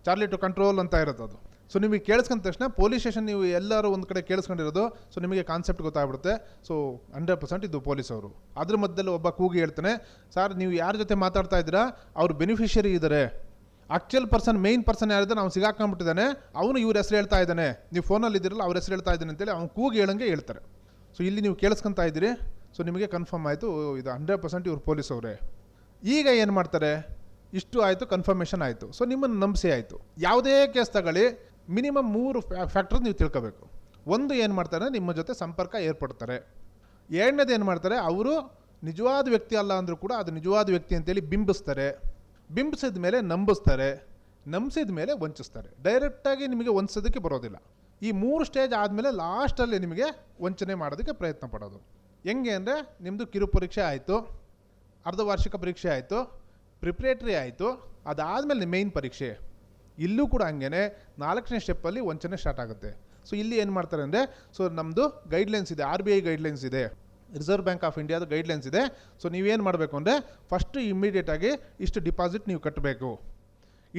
C: ಚಾರ್ಲಿ ಟು ಕಂಟ್ರೋಲ್ ಅಂತ ಇರುತ್ತೆ ಅದು. ಸೊ ನಿಮಗೆ ಕೇಳಿಸ್ಕೊಂಡ ತಕ್ಷಣ ಪೊಲೀಸ್ ಸ್ಟೇಷನ್ ನೀವು ಎಲ್ಲರೂ ಒಂದು ಕಡೆ ಕೇಳಿಸ್ಕೊಂಡಿರೋದು ಸೊ ನಿಮಗೆ ಕಾನ್ಸೆಪ್ಟ್ ಗೊತ್ತಾಗ್ಬಿಡುತ್ತೆ. ಸೊ ಹಂಡ್ರೆಡ್ ಪರ್ಸೆಂಟ್ ಇದು ಪೊಲೀಸ್ ಅವರು. ಅದ್ರ ಮಧ್ಯದಲ್ಲಿ ಒಬ್ಬ ಕೂಗಿ ಹೇಳ್ತಾನೆ ಸರ್ ನೀವು ಯಾರ ಜೊತೆ ಮಾತಾಡ್ತಾ ಇದ್ದೀರಾ? ಅವ್ರು ಬೆನಿಫಿಷರಿ ಇದ್ದಾರೆ ಆಕ್ಚುಯಲ್ ಪರ್ಸನ್ ಮೇನ್ ಪರ್ಸನ್ ಯಾರಿದ್ದಾನೆ ಅವ್ನು ಸಿಗಾಕೊಂಡ್ಬಿಟ್ಟಿದ್ದಾನೆ. ಅವನು ಇವ್ರ ಹೆಸರು ಹೇಳ್ತಾ ಇದ್ದಾನೆ. ನೀವು ಫೋನಲ್ಲಿ ಇದ್ದೀರಲ್ಲ, ಅವ್ರ ಹೆಸರು ಹೇಳ್ತಾ ಇದ್ದಾನೆ ಅಂತೇಳಿ ಅವ್ನು ಕೂಗಿ ಹೇಳಂಗೆ ಹೇಳ್ತಾರೆ. ಸೊ ಇಲ್ಲಿ ನೀವು ಕೇಳಿಸ್ಕೊತಾ ಇದ್ದೀರಿ. ಸೊ ನಿಮಗೆ ಕನ್ಫರ್ಮ್ ಆಯಿತು, ಇದು ಹಂಡ್ರೆಡ್ ಪರ್ಸೆಂಟ್ ಇವ್ರು ಪೊಲೀಸ್ ಅವರೇ. ಈಗ ಏನು ಮಾಡ್ತಾರೆ? ಇಷ್ಟು ಆಯಿತು ಕನ್ಫರ್ಮೇಷನ್ ಆಯಿತು. ಸೊ ನಿಮ್ಮನ್ನು ನಂಬಿಸಿ ಆಯಿತು. ಯಾವುದೇ ಕೇಸ್ ತಗೊಳ್ಳಿ ಮಿನಿಮಮ್ ಮೂರು ಫ್ಯಾಕ್ಟರ್ ನೀವು ತಿಳ್ಕೋಬೇಕು. ಒಂದು ಏನು ಮಾಡ್ತಾರೆ, ನಿಮ್ಮ ಜೊತೆ ಸಂಪರ್ಕ ಏರ್ಪಡ್ತಾರೆ. ಎರಡನೇದು ಏನು ಮಾಡ್ತಾರೆ, ಅವರು ನಿಜವಾದ ವ್ಯಕ್ತಿ ಅಲ್ಲ ಅಂದರೂ ಕೂಡ ಅದು ನಿಜವಾದ ವ್ಯಕ್ತಿ ಅಂತೇಳಿ ಬಿಂಬಿಸ್ತಾರೆ. ಬಿಂಬಿಸಿದ ಮೇಲೆ ನಂಬಿಸ್ತಾರೆ. ನಂಬಿಸಿದ ಮೇಲೆ ವಂಚಿಸ್ತಾರೆ. ಡೈರೆಕ್ಟಾಗಿ ನಿಮಗೆ ವಂಚಿಸೋದಕ್ಕೆ ಬರೋದಿಲ್ಲ. ಈ ಮೂರು ಸ್ಟೇಜ್ ಆದಮೇಲೆ ಲಾಸ್ಟಲ್ಲಿ ನಿಮಗೆ ವಂಚನೆ ಮಾಡೋದಕ್ಕೆ ಪ್ರಯತ್ನ ಪಡೋದು. ಹೆಂಗೆ ಅಂದರೆ ನಿಮ್ಮದು ಕಿರು ಪರೀಕ್ಷೆ ಆಯಿತು. ಅರ್ಧ ವಾರ್ಷಿಕ ಪರೀಕ್ಷೆ ಆಯಿತು. ಪ್ರಿಪ್ರೇಟ್ರಿ ಆಯಿತು, ಅದಾದಮೇಲೆ ಮೇಯ್ನ್ ಪರೀಕ್ಷೆ. ಇಲ್ಲೂ ಕೂಡ ಹಂಗೇ ನಾಲ್ಕನೇ ಸ್ಟೆಪ್ಪಲ್ಲಿ ವಂಚನೆ ಸ್ಟಾರ್ಟ್ ಆಗುತ್ತೆ. ಸೊ ಇಲ್ಲಿ ಏನು ಮಾಡ್ತಾರೆ ಅಂದರೆ ಸೊ ನಮ್ಮದು ಗೈಡ್ಲೈನ್ಸ್ ಇದೆ ಆರ್ ಬಿ ಐ ಗೈಡ್ಲೈನ್ಸ್ ಇದೆ. ರಿಸರ್ವ್ ಬ್ಯಾಂಕ್ ಆಫ್ ಇಂಡಿಯಾದ ಗೈಡ್ಲೈನ್ಸ್ ಇದೆ. ಸೊ ನೀವೇನು ಮಾಡಬೇಕು ಅಂದರೆ ಫಸ್ಟು ಇಮ್ಮಿಡಿಯೇಟಾಗಿ ಇಷ್ಟು ಡಿಪಾಸಿಟ್ ನೀವು ಕಟ್ಟಬೇಕು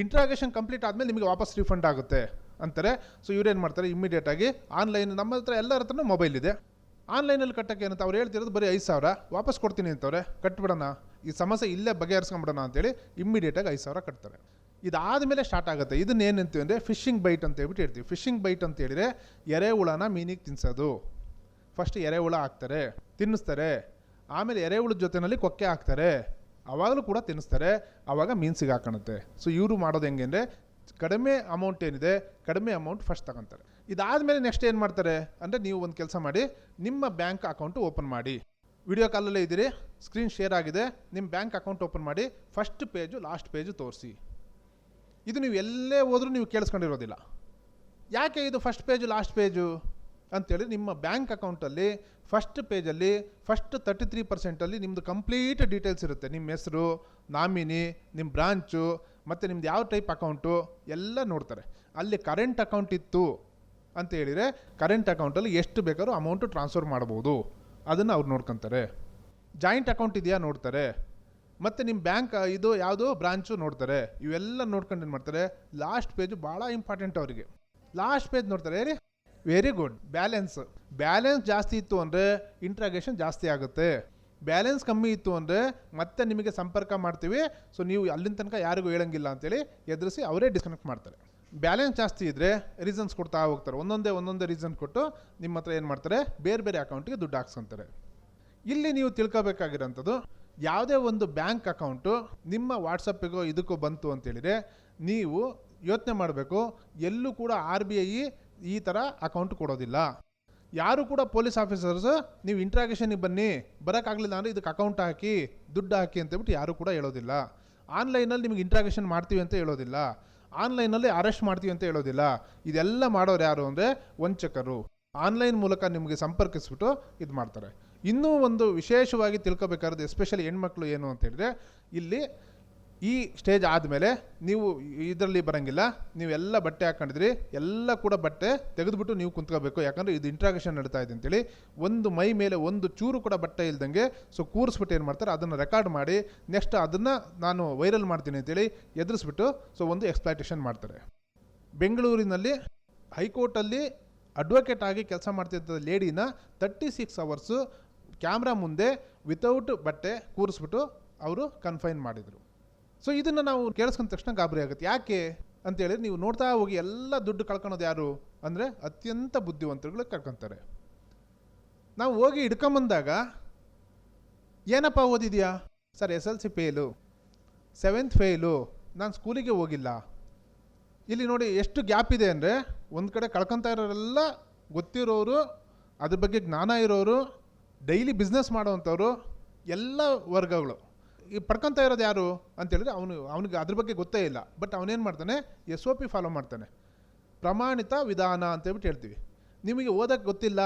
C: ಇಂಟ್ರಾಗೇಷನ್ ಕಂಪ್ಲೀಟ್ ಆದಮೇಲೆ ನಿಮಗೆ ವಾಪಸ್ ರಿಫಂಡ್ ಆಗುತ್ತೆ. ಅಂತಾರೆ. ಸೊ ಇವ್ರೇನು ಮಾಡ್ತಾರೆ ಇಮ್ಮಿಡಿಯೇಟಾಗಿ ಆನ್ಲೈನ್ ನಮ್ಮ ಹತ್ರ ಎಲ್ಲರ ಹತ್ರನೂ ಮೊಬೈಲ್ ಇದೆ. ಆನ್ಲೈನಲ್ಲಿ ಕಟ್ಟೋಕ್ಕೆ ಏನಂತ ಅವ್ರು ಹೇಳ್ತಿರೋದು ಬರೀ ಐದು ಸಾವಿರ, ವಾಪಸ್ ಕೊಡ್ತೀನಿ ಅಂತವ್ರೆ, ಕಟ್ಬಿಡೋಣ. ಈ ಸಮಸ್ಯೆ ಇಲ್ಲೇ ಬಗೆಹರಿಸ್ಕೊಂಬಿಡೋಣ ಅಂತೇಳಿ ಇಮ್ಮಿಡಿಯೇಟಾಗಿ ಐದು ಸಾವಿರ ಕಟ್ತಾರೆ. ಇದಾದಮೇಲೆ ಸ್ಟಾರ್ಟ್ ಆಗುತ್ತೆ. ಇದನ್ನ ಏನು ಅಂತೀವಿ ಅಂದರೆ ಫಿಶಿಂಗ್ ಬೈಟ್ ಅಂತ ಹೇಳ್ಬಿಟ್ಟು ಹೇಳ್ತೀವಿ. ಫಿಶಿಂಗ್ ಬೈಟ್ ಅಂತ ಹೇಳಿದ್ರೆ ಎರೆಹುಳನ ಮೀನಿಗೆ ತಿನ್ನಿಸೋದು ಫಸ್ಟ್ ಎರೆಹುಳ ಹಾಕ್ತಾರೆ, ತಿನ್ನಿಸ್ತಾರೆ. ಆಮೇಲೆ ಎರೆಹುಳದ ಜೊತೆನಲ್ಲಿ ಕೊಕ್ಕೆ ಹಾಕ್ತಾರೆ. ಅವಾಗಲೂ ಕೂಡ ತಿನ್ನಿಸ್ತಾರೆ. ಆವಾಗ ಮೀನು ಸಿಗಾಕಣುತ್ತೆ. ಸೊ ಇವರು ಮಾಡೋದು ಹೆಂಗೆ ಅಂದರೆ ಕಡಿಮೆ ಅಮೌಂಟ್ ಏನಿದೆ, ಕಡಿಮೆ ಅಮೌಂಟ್ ಫಸ್ಟ್ ತಗೊಂತಾರೆ. ಇದಾದಮೇಲೆ ನೆಕ್ಸ್ಟ್ ಏನು ಮಾಡ್ತಾರೆ ಅಂದರೆ ನೀವು ಒಂದು ಕೆಲಸ ಮಾಡಿ ನಿಮ್ಮ ಬ್ಯಾಂಕ್ ಅಕೌಂಟು ಓಪನ್ ಮಾಡಿ. ವಿಡಿಯೋ ಕಾಲಲ್ಲೇ ಇದ್ದೀರಿ ಸ್ಕ್ರೀನ್ ಶೇರ್ ಆಗಿದೆ ನಿಮ್ಮ ಬ್ಯಾಂಕ್ ಅಕೌಂಟ್ ಓಪನ್ ಮಾಡಿ ಫಸ್ಟ್ ಪೇಜು ಲಾಸ್ಟ್ ಪೇಜು ತೋರಿಸಿ. ಇದು ನೀವು ಎಲ್ಲೇ ಹೋದರೂ ನೀವು ಕೇಳಿಸ್ಕೊಂಡಿರೋದಿಲ್ಲ. ಯಾಕೆ ಇದು ಫಸ್ಟ್ ಪೇಜು ಲಾಸ್ಟ್ ಪೇಜು ಅಂತೇಳಿ ನಿಮ್ಮ ಬ್ಯಾಂಕ್ ಅಕೌಂಟಲ್ಲಿ ಫಸ್ಟ್ ಪೇಜಲ್ಲಿ ಫಸ್ಟ್ ತರ್ಟಿ ತ್ರೀ ಪರ್ಸೆಂಟಲ್ಲಿ ನಿಮ್ಮದು ಕಂಪ್ಲೀಟ್ ಡೀಟೇಲ್ಸ್ ಇರುತ್ತೆ. ನಿಮ್ಮ ಹೆಸರು, ನಾಮಿನಿ ನಿಮ್ಮ ಬ್ರಾಂಚು ಮತ್ತು ನಿಮ್ದು ಯಾವ ಟೈಪ್ ಅಕೌಂಟು ಎಲ್ಲ ನೋಡ್ತಾರೆ. ಅಲ್ಲಿ ಕರೆಂಟ್ ಅಕೌಂಟ್ ಇತ್ತು. ಅಂತ ಹೇಳಿದರೆ ಕರೆಂಟ್ ಅಕೌಂಟಲ್ಲಿ ಎಷ್ಟು ಬೇಕಾದ್ರೂ ಅಮೌಂಟು ಟ್ರಾನ್ಸ್ಫರ್ ಮಾಡ್ಬೋದು ಅದನ್ನು ಅವ್ರು ನೋಡ್ಕೊತಾರೆ. ಜಾಯಿಂಟ್ ಅಕೌಂಟ್ ಇದೆಯಾ ನೋಡ್ತಾರೆ. ಮತ್ತು ನಿಮ್ಮ ಬ್ಯಾಂಕ್ ಇದು ಯಾವುದೋ ಬ್ರಾಂಚು ನೋಡ್ತಾರೆ. ಇವೆಲ್ಲ ನೋಡ್ಕೊಂಡು ಏನು ಮಾಡ್ತಾರೆ? ಲಾಸ್ಟ್ ಪೇಜು ಭಾಳ ಇಂಪಾರ್ಟೆಂಟ್ ಅವರಿಗೆ. ಲಾಸ್ಟ್ ಪೇಜ್ ನೋಡ್ತಾರೆ, ಏರಿ? ವೆರಿ ಗುಡ್ ಬ್ಯಾಲೆನ್ಸ್ ಬ್ಯಾಲೆನ್ಸ್ ಜಾಸ್ತಿ ಇತ್ತು ಅಂದರೆ ಇಂಟ್ರಾಗೇಷನ್ ಜಾಸ್ತಿ ಆಗುತ್ತೆ. ಬ್ಯಾಲೆನ್ಸ್ ಕಮ್ಮಿ ಇತ್ತು ಅಂದರೆ ಮತ್ತೆ ನಿಮಗೆ ಸಂಪರ್ಕ ಮಾಡ್ತೀವಿ. ಸೊ ನೀವು ಅಲ್ಲಿನ ತನಕ ಯಾರಿಗೂ ಹೇಳಂಗಿಲ್ಲ ಅಂತೇಳಿ ಎದುರಿಸಿ ಅವರೇ ಡಿಸ್ಕನೆಕ್ಟ್ ಮಾಡ್ತಾರೆ. ಬ್ಯಾಲೆನ್ಸ್ ಜಾಸ್ತಿ ಇದ್ದರೆ ರೀಸನ್ಸ್ ಕೊಡ್ತಾ ಹೋಗ್ತಾರೆ. ಒಂದೊಂದೇ ಒಂದೊಂದೇ ರೀಸನ್ ಕೊಟ್ಟು ನಿಮ್ಮ ಹತ್ರ ಏನು ಮಾಡ್ತಾರೆ? ಬೇರೆ ಬೇರೆ ಅಕೌಂಟಿಗೆ ದುಡ್ಡು ಹಾಕ್ಸ್ಕೊಂತಾರೆ. ಇಲ್ಲಿ ನೀವು ತಿಳ್ಕೊಬೇಕಾಗಿರೋಂಥದ್ದು, ಯಾವುದೇ ಒಂದು ಬ್ಯಾಂಕ್ ಅಕೌಂಟು ನಿಮ್ಮ ವಾಟ್ಸಪ್ಪಿಗೋ ಇದಕ್ಕೋ ಬಂತು ಅಂತೇಳಿದರೆ ನೀವು ಯೋಚನೆ ಮಾಡಬೇಕು, ಎಲ್ಲೂ ಕೂಡ ಆರ್ ಬಿ ಐ ಈ ಥರ ಅಕೌಂಟ್ ಕೊಡೋದಿಲ್ಲ. ಯಾರು ಕೂಡ ಪೊಲೀಸ್ ಆಫೀಸರ್ಸ್ ನೀವು ಇಂಟ್ರಾಗೇಷನಿಗೆ ಬನ್ನಿ ಬರೋಕ್ಕಾಗಲಿಲ್ಲ ಅಂದರೆ ಇದಕ್ಕೆ ಅಕೌಂಟ್ ಹಾಕಿ, ದುಡ್ಡು ಹಾಕಿ ಅಂತೇಳ್ಬಿಟ್ಟು ಯಾರು ಕೂಡ ಹೇಳೋದಿಲ್ಲ. ಆನ್ಲೈನಲ್ಲಿ ನಿಮಗೆ ಇಂಟ್ರಾಗೇಷನ್ ಮಾಡ್ತೀವಿ ಅಂತ ಹೇಳೋದಿಲ್ಲ. ಆನ್ಲೈನಲ್ಲಿ ಅರೆಸ್ಟ್ ಮಾಡ್ತೀವಿ ಅಂತ ಹೇಳೋದಿಲ್ಲ. ಇದೆಲ್ಲ ಮಾಡೋರು ಯಾರು ಅಂದರೆ ವಂಚಕರು. ಆನ್ಲೈನ್ ಮೂಲಕ ನಿಮಗೆ ಸಂಪರ್ಕಿಸ್ಬಿಟ್ಟು ಇದು ಮಾಡ್ತಾರೆ. ಇನ್ನೂ ಒಂದು ವಿಶೇಷವಾಗಿ ತಿಳ್ಕೊಬೇಕಾದ್ರೆ ಎಸ್ಪೆಷಲಿ ಹೆಣ್ಮಕ್ಳು ಏನು ಅಂತ ಹೇಳಿದ್ರೆ, ಇಲ್ಲಿ ಈ ಸ್ಟೇಜ್ ಆದಮೇಲೆ ನೀವು ಇದರಲ್ಲಿ ಬರೋಂಗಿಲ್ಲ, ನೀವೆಲ್ಲ ಬಟ್ಟೆ ಹಾಕೊಂಡಿದ್ರಿ, ಎಲ್ಲ ಕೂಡ ಬಟ್ಟೆ ತೆಗೆದುಬಿಟ್ಟು ನೀವು ಕುಂತ್ಕೋಬೇಕು. ಯಾಕಂದರೆ ಇದು ಇಂಟ್ರಾಗೇಷನ್ ನಡೀತಾ ಇದೆ ಅಂತೇಳಿ. ಒಂದು ಮೈ ಮೇಲೆ ಒಂದು ಚೂರು ಕೂಡ ಬಟ್ಟೆ ಇಲ್ದಂಗೆ ಸೊ ಕೂರಿಸ್ಬಿಟ್ಟು ಏನು ಮಾಡ್ತಾರೆ, ಅದನ್ನು ರೆಕಾರ್ಡ್ ಮಾಡಿ ನೆಕ್ಸ್ಟ್ ಅದನ್ನು ನಾನು ವೈರಲ್ ಮಾಡ್ತೀನಿ ಅಂತೇಳಿ ಎದುರಿಸ್ಬಿಟ್ಟು ಸೊ ಒಂದು ಎಕ್ಸ್ಪ್ಲೈಟೇಷನ್ ಮಾಡ್ತಾರೆ. ಬೆಂಗಳೂರಿನಲ್ಲಿ ಹೈಕೋರ್ಟಲ್ಲಿ ಅಡ್ವೊಕೇಟ್ ಆಗಿ ಕೆಲಸ ಮಾಡ್ತಿದ್ದ ಲೇಡಿನ ತರ್ಟಿ ಸಿಕ್ಸ್ ಅವರ್ಸು ಕ್ಯಾಮ್ರಾ ಮುಂದೆ ವಿತೌಟ್ ಬಟ್ಟೆ ಕೂರಿಸ್ಬಿಟ್ಟು ಅವರು ಕನ್ಫೈನ್ ಮಾಡಿದರು. ಸೊ ಇದನ್ನು ನಾವು ಕೇಳಿಸ್ಕೊಂಡ ತಕ್ಷಣ ಗಾಬರಿ ಆಗುತ್ತೆ. ಯಾಕೆ ಅಂತೇಳಿ ನೀವು ನೋಡ್ತಾ ಹೋಗಿ ಎಲ್ಲ ದುಡ್ಡು ಕಳ್ಕೊಳೋದು ಯಾರು? ಅಂದರೆ ಅತ್ಯಂತ ಬುದ್ಧಿವಂತರುಗಳು ಕಳ್ಕೊತಾರೆ. ನಾವು ಹೋಗಿ ಹಿಡ್ಕೊಂಬಂದಾಗ, ಏನಪ್ಪ ಓದಿದೆಯಾ? Sir, S L C fail. Seventh fail. ನಾನು ಸ್ಕೂಲಿಗೆ ಹೋಗಿಲ್ಲ. ಇಲ್ಲಿ ನೋಡಿ ಎಷ್ಟು ಗ್ಯಾಪ್ ಇದೆ ಅಂದರೆ ಒಂದು ಕಡೆ ಕಳ್ಕೊತಾ ಇರೋರೆಲ್ಲ ಗೊತ್ತಿರೋರು, ಅದ್ರ ಬಗ್ಗೆ ಜ್ಞಾನ ಇರೋರು, ಡೈಲಿ ಬಿಸ್ನೆಸ್ ಮಾಡೋವಂಥವ್ರು, ಎಲ್ಲ ವರ್ಗಗಳು. ಈ ಪಡ್ಕೊತಾ ಇರೋದು ಯಾರು ಅಂತೇಳಿದ್ರೆ ಅವನು, ಅವನಿಗೆ ಅದ್ರ ಬಗ್ಗೆ ಗೊತ್ತೇ ಇಲ್ಲ. ಬಟ್ ಅವನೇನು ಮಾಡ್ತಾನೆ? ಎಸ್ ಒ ಪಿ ಫಾಲೋ ಮಾಡ್ತಾನೆ. ಪ್ರಮಾಣಿತ ವಿಧಾನ ಅಂತೇಳ್ಬಿಟ್ಟು ಹೇಳ್ತೀವಿ. ನಿಮಗೆ ಓದೋಕ್ಕೆ ಗೊತ್ತಿಲ್ಲ,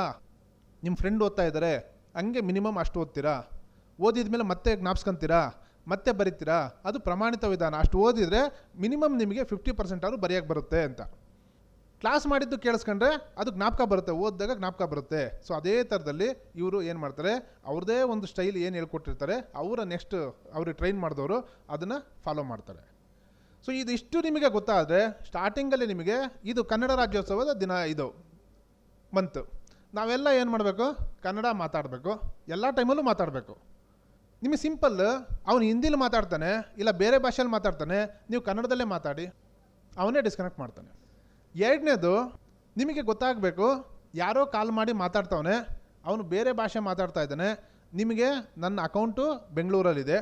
C: ನಿಮ್ಮ ಫ್ರೆಂಡ್ ಓದ್ತಾ ಇದ್ದಾರೆ ಹಂಗೆ ಮಿನಿಮಮ್ ಅಷ್ಟು ಓದ್ತೀರಾ? ಓದಿದ ಮೇಲೆ ಮತ್ತೆ ಜ್ಞಾಪಿಸ್ಕೊಂತೀರಾ? ಮತ್ತೆ ಬರೀತೀರಾ? ಅದು ಪ್ರಮಾಣಿತ ವಿಧಾನ. ಅಷ್ಟು ಓದಿದರೆ ಮಿನಿಮಮ್ ನಿಮಗೆ ಫಿಫ್ಟಿ ಪರ್ಸೆಂಟ್ ಆದರೂ ಬರೆಯೋಕ್ಕೆ ಬರುತ್ತೆ ಅಂತ. ಕ್ಲಾಸ್ ಮಾಡಿದ್ದು ಕೇಳಿಸ್ಕೊಂಡ್ರೆ ಅದು ಜ್ಞಾಪಕ ಬರುತ್ತೆ, ಓದಿದಾಗ ಜ್ಞಾಪಕ ಬರುತ್ತೆ. ಸೊ ಅದೇ ಥರದಲ್ಲಿ ಇವರು ಏನು ಮಾಡ್ತಾರೆ ಅವ್ರದ್ದೇ ಒಂದು ಸ್ಟೈಲ್ ಏನು ಹೇಳ್ಕೊಟ್ಟಿರ್ತಾರೆ, ಅವರ ನೆಕ್ಸ್ಟ್ ಅವ್ರಿಗೆ ಟ್ರೈನ್ ಮಾಡಿದವರು ಅದನ್ನು ಫಾಲೋ ಮಾಡ್ತಾರೆ. ಸೊ ಇದಿಷ್ಟು ನಿಮಗೆ ಗೊತ್ತಾದರೆ ಸ್ಟಾರ್ಟಿಂಗಲ್ಲಿ ನಿಮಗೆ ಇದು ಕನ್ನಡ ರಾಜ್ಯೋತ್ಸವದ ದಿನ ಇದು ಮಂತು ನಾವೆಲ್ಲ ಏನು ಮಾಡಬೇಕು? ಕನ್ನಡ ಮಾತಾಡಬೇಕು. ಎಲ್ಲ ಟೈಮಲ್ಲೂ ಮಾತಾಡಬೇಕು. ನಿಮಗೆ ಸಿಂಪಲ್ ಅವನು ಹಿಂದಿಲಿ ಮಾತಾಡ್ತಾನೆ, ಇಲ್ಲ ಬೇರೆ ಭಾಷೆಯಲ್ಲಿ ಮಾತಾಡ್ತಾನೆ, ನೀವು ಕನ್ನಡದಲ್ಲೇ ಮಾತಾಡಿ, ಅವನೇ ಡಿಸ್ಕನೆಕ್ಟ್ ಮಾಡ್ತಾನೆ. ಎರಡನೇದು, ನಿಮಗೆ ಗೊತ್ತಾಗಬೇಕು, ಯಾರೋ ಕಾಲ್ ಮಾಡಿ ಮಾತಾಡ್ತವನೆ, ಅವನು ಬೇರೆ ಭಾಷೆ ಮಾತಾಡ್ತಾ ಇದ್ದಾನೆ, ನಿಮಗೆ ನನ್ನ ಅಕೌಂಟು ಬೆಂಗಳೂರಲ್ಲಿದೆ.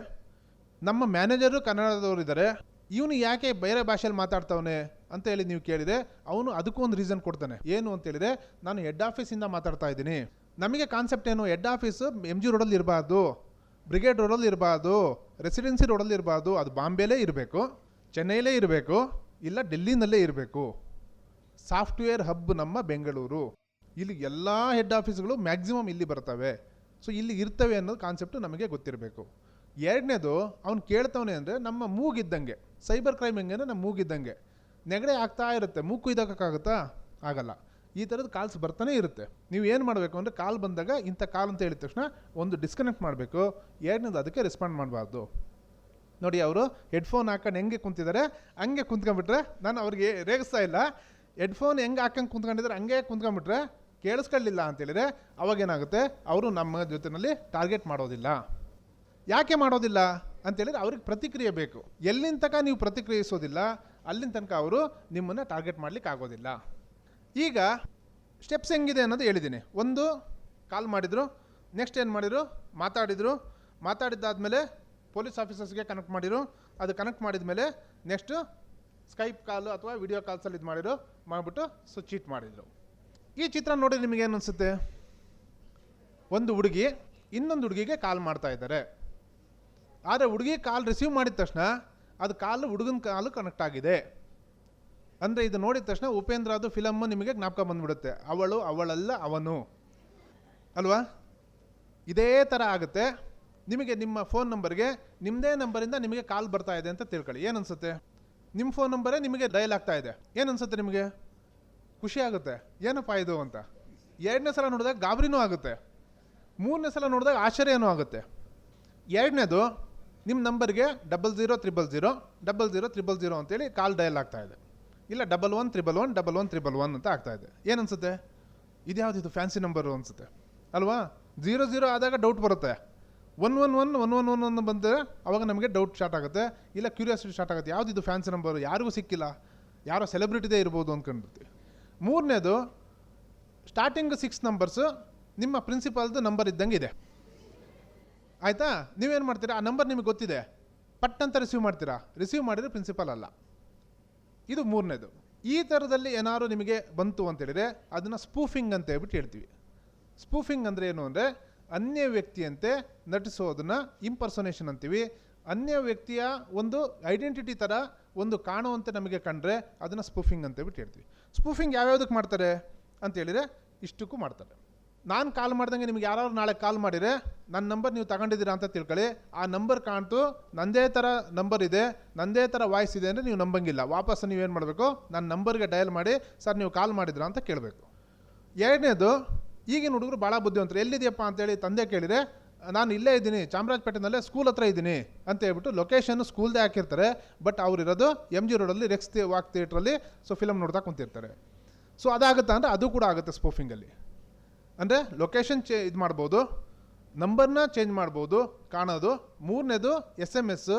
C: ನಮ್ಮ ಮ್ಯಾನೇಜರು ಕನ್ನಡದವರು ಇದ್ದಾರೆ, ಇವನು ಯಾಕೆ ಬೇರೆ ಭಾಷೆಯಲ್ಲಿ ಮಾತಾಡ್ತವನೆ ಅಂತ ಹೇಳಿ ನೀವು ಕೇಳಿದರೆ, ಅವನು ಅದಕ್ಕೂ ಒಂದು ರೀಸನ್ ಕೊಡ್ತಾನೆ. ಏನು ಅಂತೇಳಿದರೆ ನಾನು ಹೆಡ್ ಆಫೀಸಿಂದ ಮಾತಾಡ್ತಾ ಇದ್ದೀನಿ. ನಮಗೆ ಕಾನ್ಸೆಪ್ಟ್ ಏನು? ಹೆಡ್ ಆಫೀಸು ಎಂ ಜಿ ರೋಡಲ್ಲಿ ಇರಬಾರ್ದು ಬ್ರಿಗೇಡ್ ರೋಡಲ್ಲಿ ಇರಬಾರ್ದು ರೆಸಿಡೆನ್ಸಿ ರೋಡಲ್ಲಿ ಇರಬಾರ್ದು, ಅದು ಬಾಂಬೆಲೇ ಇರಬೇಕು, ಚೆನ್ನೈಲೇ ಇರಬೇಕು, ಇಲ್ಲ ಡೆಲ್ಲಿನಲ್ಲೇ ಇರಬೇಕು. ಸಾಫ್ಟ್ವೇರ್ ಹಬ್ ನಮ್ಮ ಬೆಂಗಳೂರು. ಇಲ್ಲಿ ಎಲ್ಲ ಹೆಡ್ ಆಫೀಸ್ಗಳು ಮ್ಯಾಕ್ಸಿಮಮ್ ಇಲ್ಲಿ ಬರ್ತವೆ. ಸೊ ಇಲ್ಲಿ ಇರ್ತವೆ ಅನ್ನೋದು ಕಾನ್ಸೆಪ್ಟು ನಮಗೆ ಗೊತ್ತಿರಬೇಕು. ಎರಡನೇದು, ಅವ್ನು ಕೇಳ್ತವನೆ ಅಂದರೆ ನಮ್ಮ ಮೂಗಿದ್ದಂಗೆ. ಸೈಬರ್ ಕ್ರೈಮ್ ಹೆಂಗೆ ನಮ್ಮ ಮೂಗಿದ್ದಂಗೆ. ನೆಗಡೆ ಆಗ್ತಾ ಇರುತ್ತೆ. ಮೂಗು ಇದ್ದಕ್ಕಾಗುತ್ತಾ ಆಗಲ್ಲ. ಈ ಥರದ ಕಾಲ್ಸ್ ಬರ್ತಾನೆ ಇರುತ್ತೆ. ನೀವು ಏನು ಮಾಡಬೇಕು ಅಂದರೆ ಕಾಲ್ ಬಂದಾಗ ಇಂಥ ಕಾಲ್ ಅಂತ ಹೇಳಿದ ತಕ್ಷಣ ಒಂದು ಡಿಸ್ಕನೆಕ್ಟ್ ಮಾಡಬೇಕು. ಎರಡನೇದು ಅದಕ್ಕೆ ರೆಸ್ಪಾಂಡ್ ಮಾಡಬಾರ್ದು. ನೋಡಿ ಅವರು ಹೆಡ್ಫೋನ್ ಹಾಕೊಂಡು ಹೆಂಗೆ ಕುಂತಿದ್ದಾರೆ ಹಂಗೆ ಕುಂತ್ಕೊಂಡ್ಬಿಟ್ರೆ ನಾನು ಅವ್ರಿಗೆ ರೇಗಿಸ್ತಾ ಇಲ್ಲ. ಹೆಡ್ಫೋನ್ ಹೆಂಗೆ ಹಾಕೊಂಡು ಕುಂತ್ಕೊಂಡಿದ್ದಾರೆ ಹಂಗೆ ಕುಂತ್ಕೊಂಡ್ಬಿಟ್ರೆ ಕೇಳಿಸ್ಕೊಳ್ಳಿಲ್ಲ ಅಂತೇಳಿದ್ರೆ ಅವಾಗೇನಾಗುತ್ತೆ? ಅವರು ನಮ್ಮ ಜೊತೆಯಲ್ಲಿ ಟಾರ್ಗೆಟ್ ಮಾಡೋದಿಲ್ಲ. ಯಾಕೆ ಮಾಡೋದಿಲ್ಲ? ಅಂತೇಳಿದ್ರೆ ಅವ್ರಿಗೆ ಪ್ರತಿಕ್ರಿಯೆ ಬೇಕು. ಎಲ್ಲಿನ ತನಕ ನೀವು ಪ್ರತಿಕ್ರಿಯಿಸೋದಿಲ್ಲ, ಅಲ್ಲಿನ ತನಕ ಅವರು ನಿಮ್ಮನ್ನು ಟಾರ್ಗೆಟ್ ಮಾಡ್ಲಿಕ್ಕೆ ಆಗೋದಿಲ್ಲ. ಈಗ ಸ್ಟೆಪ್ಸ್ ಹೆಂಗಿದೆ ಅನ್ನೋದು ಹೇಳಿದ್ದೀನಿ. ಒಂದು ಕಾಲ್ ಮಾಡಿದರು ನೆಕ್ಸ್ಟ್ ಏನು ಮಾಡಿದರು? ಮಾತಾಡಿದರು. ಮಾತಾಡಿದ್ದಾದಮೇಲೆ ಪೊಲೀಸ್ ಆಫೀಸರ್ಸ್ಗೆ ಕನೆಕ್ಟ್ ಮಾಡಿದರು. ಅದು ಕನೆಕ್ಟ್ ಮಾಡಿದ ಮೇಲೆ ನೆಕ್ಸ್ಟು ಸ್ಕೈಪ್ ಕಾಲು ಅಥವಾ ವಿಡಿಯೋ ಕಾಲ್ಸಲ್ಲಿ ಇದು ಮಾಡಿದ್ರು, ಮಾಡಿಬಿಟ್ಟು ಸೊ ಚೀಟ್ ಮಾಡಿದರು. ಈ ಚಿತ್ರ ನೋಡಿ ನಿಮಗೆ ಏನು ಅನಿಸುತ್ತೆ? ಒಂದು ಹುಡುಗಿ ಇನ್ನೊಂದು ಹುಡುಗಿಗೆ ಕಾಲ್ ಮಾಡ್ತಾ ಇದ್ದಾರೆ. ಆದರೆ ಹುಡುಗಿ ಕಾಲ್ ರಿಸೀವ್ ಮಾಡಿದ ತಕ್ಷಣ ಅದು ಕಾಲು ಹುಡುಗನ ಕಾಲು ಕನೆಕ್ಟ್ ಆಗಿದೆ. ಅಂದರೆ ಇದು ನೋಡಿದ ತಕ್ಷಣ ಉಪೇಂದ್ರ ಅದು ಫಿಲಮ್ಮು ನಿಮಗೆ ಜ್ಞಾಪಕ ಬಂದ್ಬಿಡುತ್ತೆ. ಅವಳು, ಅವಳಲ್ಲ, ಅವನು. ಅಲ್ವಾ? ಇದೇ ಥರ ಆಗುತ್ತೆ. ನಿಮಗೆ ನಿಮ್ಮ ಫೋನ್ ನಂಬರ್ಗೆ ನಿಮ್ಮದೇ ನಂಬರಿಂದ ನಿಮಗೆ ಕಾಲ್ ಬರ್ತಾ ಇದೆ ಅಂತ ತಿಳ್ಕೊಳ್ಳಿ. ಏನನ್ಸುತ್ತೆ ನಿಮ್ಮ ಫೋನ್ ನಂಬರೇ ನಿಮಗೆ ಡಯಲ್ ಆಗ್ತಾ ಇದೆ. ಏನು ಅನ್ಸುತ್ತೆ ನಿಮಗೆ? ಖುಷಿ ಆಗುತ್ತೆ. ಏನಪ್ಪ ಇದು ಅಂತ? ಎರಡನೇ ಸಲ ನೋಡಿದಾಗ ಗಾಬರಿನೂ ಆಗುತ್ತೆ. ಮೂರನೇ ಸಲ ನೋಡಿದಾಗ ಆಶ್ಚರ್ಯನೂ ಆಗುತ್ತೆ. ಎರಡನೇದು, ನಿಮ್ಮ ನಂಬರ್ಗೆ double zero triple zero double zero triple zero ಅಂತೇಳಿ ಕಾಲ್ ಡಯಲ್ ಆಗ್ತಾ ಇದೆ. ಇಲ್ಲ double one triple one double one triple one ಅಂತ ಆಗ್ತಾ ಇದೆ. ಏನು ಅನಿಸುತ್ತೆ? ಇದು ಯಾವುದಿದು ಫ್ಯಾನ್ಸಿ ನಂಬರು ಅನಿಸುತ್ತೆ? ಅಲ್ವಾ? ಝೀರೋ ಝೀರೋ ಆದಾಗ ಡೌಟ್ ಬರುತ್ತೆ. One one one one one one one ಬಂದರೆ ಅವಾಗ ನಮಗೆ ಡೌಟ್ ಸ್ಟಾರ್ಟ್ ಆಗುತ್ತೆ. ಇಲ್ಲ ಕ್ಯೂರಿಯಾಸಿಟಿ ಸ್ಟಾರ್ಟ್ ಆಗುತ್ತೆ. ಯಾವುದು ಇದು ಫ್ಯಾನ್ಸಿ ನಂಬರು ಯಾರಿಗೂ ಸಿಕ್ಕಿಲ್ಲ. ಯಾರೋ ಸೆಲೆಬ್ರಿಟಿದೇ ಇರ್ಬೋದು ಅಂದ್ಕೊಂಡಿರ್ತೀವಿ ಮೂರನೇದು ಸ್ಟಾರ್ಟಿಂಗ್ ಸಿಕ್ಸ್ ನಂಬರ್ಸು ನಿಮ್ಮ ಪ್ರಿನ್ಸಿಪಾಲ್ದು ನಂಬರ್ ಇದ್ದಂಗೆ ಇದೆ. ಆಯಿತಾ? ನೀವೇನು ಮಾಡ್ತೀರಾ? ಆ ನಂಬರ್ ನಿಮಗೆ ಗೊತ್ತಿದೆ. ಪಟ್ ಅಂತ ರಿಸೀವ್ ಮಾಡ್ತೀರಾ? ರಿಸೀವ್ ಮಾಡಿದರೆ ಪ್ರಿನ್ಸಿಪಾಲ್ ಅಲ್ಲ. ಇದು ಮೂರನೇದು. ಈ ಥರದಲ್ಲಿ ಏನಾದ್ರು ನಿಮಗೆ ಬಂತು ಅಂತೇಳಿದರೆ ಅದನ್ನು ಸ್ಪೂಫಿಂಗ್ ಅಂತ ಹೇಳ್ಬಿಟ್ಟು ಹೇಳ್ತೀವಿ. ಸ್ಪೂಫಿಂಗ್ ಅಂದರೆ ಏನು ಅಂದರೆ ಅನ್ಯ ವ್ಯಕ್ತಿಯಂತೆ ನಟಿಸೋದನ್ನು ಇಂಪರ್ಸೊನೇಷನ್ ಅಂತೀವಿ. ಅನ್ಯ ವ್ಯಕ್ತಿಯ ಒಂದು ಐಡೆಂಟಿಟಿ ಥರ ಒಂದು ಕಾಣುವಂತೆ ನಮಗೆ ಕಂಡ್ರೆ ಅದನ್ನು ಸ್ಪೂಫಿಂಗ್ ಅಂತ ಬಿಟ್ಟು ಹೇಳ್ತೀವಿ. ಸ್ಪೂಫಿಂಗ್ ಯಾವ್ಯಾವ್ದಕ್ಕೆ ಮಾಡ್ತಾರೆ ಅಂತೇಳಿದರೆ ಇಷ್ಟಕ್ಕೂ ಮಾಡ್ತಾರೆ. ನಾನು ಕಾಲ್ ಮಾಡ್ದಂಗೆ ನಿಮ್ಗೆ ಯಾರು ನಾಳೆ ಕಾಲ್ ಮಾಡಿದರೆ ನನ್ನ ನಂಬರ್ ನೀವು ತಗೊಂಡಿದ್ದೀರಾ ಅಂತ ತಿಳ್ಕೊಳ್ಳಿ. ಆ ನಂಬರ್ ಕಾಣ್ತು, ನಂದೇ ಥರ ನಂಬರ್ ಇದೆ, ನಂದೇ ಥರ ವಾಯ್ಸ್ ಇದೆ ಅಂದರೆ ನೀವು ನಂಬಂಗಿಲ್ಲ. ವಾಪಸ್ ನೀವೇನು ಮಾಡಬೇಕು? ನನ್ನ ನಂಬರ್ಗೆ ಡಯಲ್ ಮಾಡಿ, ಸರ್, ನೀವು ಕಾಲ್ ಮಾಡಿದ್ರಾ? ಅಂತ ಕೇಳಬೇಕು. ಎರಡನೇದು ಈಗಿನ ಹುಡುಗರು ಭಾಳ ಬುದ್ಧಿವಂತರು. ಎಲ್ಲಿದೆಯಪ್ಪ ಅಂತೇಳಿ ತಂದೆ ಕೇಳಿದರೆ, ನಾನು ಇಲ್ಲೇ ಇದ್ದೀನಿ, ಚಾಮರಾಜಪೇಟೆನಲ್ಲೇ ಸ್ಕೂಲ್ ಹತ್ರ ಇದ್ದೀನಿ ಅಂತ ಹೇಳ್ಬಿಟ್ಟು ಲೊಕೇಶನ್ ಸ್ಕೂಲ್ದೇ ಹಾಕಿರ್ತಾರೆ. ಬಟ್ ಅವರಿರೋದು ಎಂ ಜಿ ರೋಡಲ್ಲಿ ರೆಕ್ಸ್ ವಾಕ್ ಥಿಯೇಟ್ರಲ್ಲಿ ಸೊ ಫಿಲಮ್ ನೋಡ್ತಾ ಕುಂತಿರ್ತಾರೆ. ಸೊ ಅದಾಗುತ್ತೆ ಅಂದರೆ ಅದು ಕೂಡ ಆಗುತ್ತೆ ಸ್ಪೂಫಿಂಗಲ್ಲಿ ಅಂದರೆ ಲೊಕೇಶನ್ ಚೇ ಇದು ಮಾಡ್ಬೋದು ನಂಬರ್ನ ಚೇಂಜ್ ಮಾಡ್ಬೋದು, ಕಾಣೋದು. ಮೂರನೇದು S M S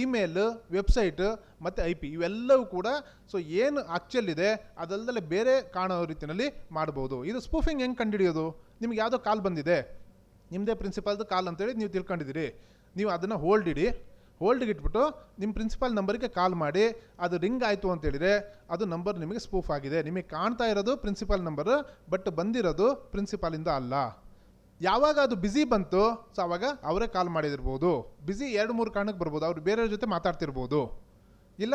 C: email, website, ಮತ್ತು ಐ ಪಿ ಇವೆಲ್ಲವೂ ಕೂಡ ಸೊ ಏನು ಆಕ್ಚುಲ್ ಇದೆ ಅದಲ್ಲದೆ ಬೇರೆ ಕಾಣೋ ರೀತಿಯಲ್ಲಿ ಮಾಡ್ಬೋದು. ಇದು ಸ್ಪೂಫಿಂಗ್ ಹೆಂಗೆ ಕಂಡುಹಿಡಿಯೋದು? ನಿಮ್ಗೆ ಯಾವುದೋ ಕಾಲ್ ಬಂದಿದೆ. ನಿಮ್ಮದೇ ಪ್ರಿನ್ಸಿಪಾಲ್ದು ಕಾಲ್ ಅಂತೇಳಿ ನೀವು ತಿಳ್ಕೊಂಡಿದ್ದೀರಿ. ನೀವು ಅದನ್ನು ಹೋಲ್ಡ್ ಇಡಿ. ಹೋಲ್ಡ್ಗೆ ಇಟ್ಬಿಟ್ಟು ನಿಮ್ಮ ಪ್ರಿನ್ಸಿಪಾಲ್ ನಂಬರಿಗೆ ಕಾಲ್ ಮಾಡಿ, ಅದು ರಿಂಗ್ ಆಯಿತು ಅಂತೇಳಿದರೆ ಅದು ನಂಬರ್ ನಿಮಗೆ ಸ್ಪೂಫ್ ಆಗಿದೆ. ನಿಮಗೆ ಕಾಣ್ತಾ ಇರೋದು ಪ್ರಿನ್ಸಿಪಾಲ್ ನಂಬರ್ ಬಟ್ ಬಂದಿರೋದು ಪ್ರಿನ್ಸಿಪಾಲಿಂದ ಅಲ್ಲ. ಯಾವಾಗ ಅದು ಬ್ಯುಸಿ ಬಂತು ಸೊ ಅವಾಗ ಅವರೇ ಕಾಲ್ ಮಾಡಿದಿರ್ಬೋದು. ಬ್ಯುಸಿ ಎರಡು ಮೂರು ಕಾರಣಕ್ಕೆ ಬರ್ಬೋದು. ಅವ್ರು ಬೇರೆಯವ್ರ ಜೊತೆ ಮಾತಾಡ್ತಿರ್ಬೋದು. ಇಲ್ಲ,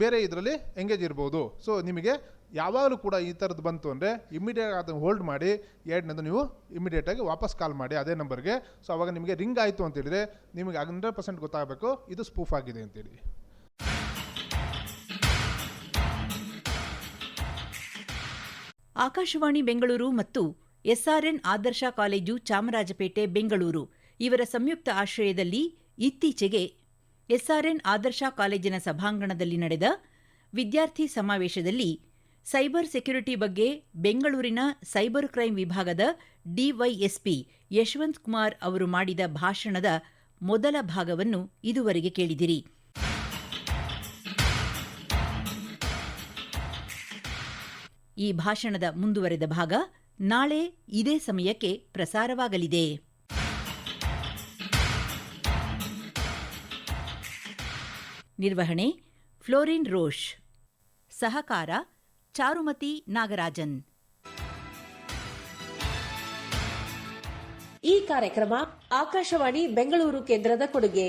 C: ಬೇರೆ ಇದರಲ್ಲಿ ಎಂಗೇಜ್ ಇರ್ಬೋದು. ಸೊ ನಿಮಗೆ ಯಾವಾಗಲೂ ಕೂಡ ಈ ಥರದ್ದು ಬಂತು ಅಂದರೆ ಇಮ್ಮಿಡಿಯೇಟ್ ಅದನ್ನು ಹೋಲ್ಡ್ ಮಾಡಿ, ಎರಡನೇದು ನೀವು ಇಮ್ಮಿಡಿಯೇಟಾಗಿ ವಾಪಸ್ ಕಾಲ್ ಮಾಡಿ ಅದೇ ನಂಬರ್ಗೆ ಸೊ ಅವಾಗ ನಿಮಗೆ ರಿಂಗ್ ಆಯಿತು ಅಂತೇಳಿದರೆ ನಿಮಗೆ ಹಂಡ್ರೆಡ್ ಪರ್ಸೆಂಟ್ ಗೊತ್ತಾಗಬೇಕು. ಇದು ಸ್ಪೂಫ್ ಆಗಿದೆ ಅಂತೇಳಿ
B: ಆಕಾಶವಾಣಿ ಬೆಂಗಳೂರು ಮತ್ತು ಎಸ್ಆರ್ಎನ್ ಆದರ್ಶ ಕಾಲೇಜು ಚಾಮರಾಜಪೇಟೆ, ಬೆಂಗಳೂರು. ಇವರ ಸಂಯುಕ್ತ ಆಶ್ರಯದಲ್ಲಿ ಇತ್ತೀಚೆಗೆ ಎಸ್ಆರ್ಎನ್ ಆದರ್ಶ ಕಾಲೇಜಿನ ಸಭಾಂಗಣದಲ್ಲಿ ನಡೆದ ವಿದ್ಯಾರ್ಥಿ ಸಮಾವೇಶದಲ್ಲಿ ಸೈಬರ್ ಸೆಕ್ಯುರಿಟಿ ಬಗ್ಗೆ ಬೆಂಗಳೂರಿನ ಸೈಬರ್ ಕ್ರೈಂ ವಿಭಾಗದ ಡಿವೈಎಸ್ಪಿ ಯಶವಂತ್ ಕುಮಾರ್ ಅವರು ಮಾಡಿದ ಭಾಷಣದ ಮೊದಲ ಭಾಗವನ್ನು ಇದುವರೆಗೆ ಕೇಳಿದಿರಿ. ಈ ಭಾಷಣದ ಮುಂದುವರೆದ ಭಾಗ ನಾಳೆ ಇದೇ ಸಮಯಕ್ಕೆ ಪ್ರಸಾರವಾಗಲಿದೆ. ನಿರ್ವಹಣೆ ಫ್ಲೋರಿನ್ ರೋಷ್. ಸಹಕಾರ ಚಾರುಮತಿ ನಾಗರಾಜನ್.
A: ಈ ಕಾರ್ಯಕ್ರಮ ಆಕಾಶವಾಣಿ ಬೆಂಗಳೂರು ಕೇಂದ್ರದ ಕೊಡುಗೆ.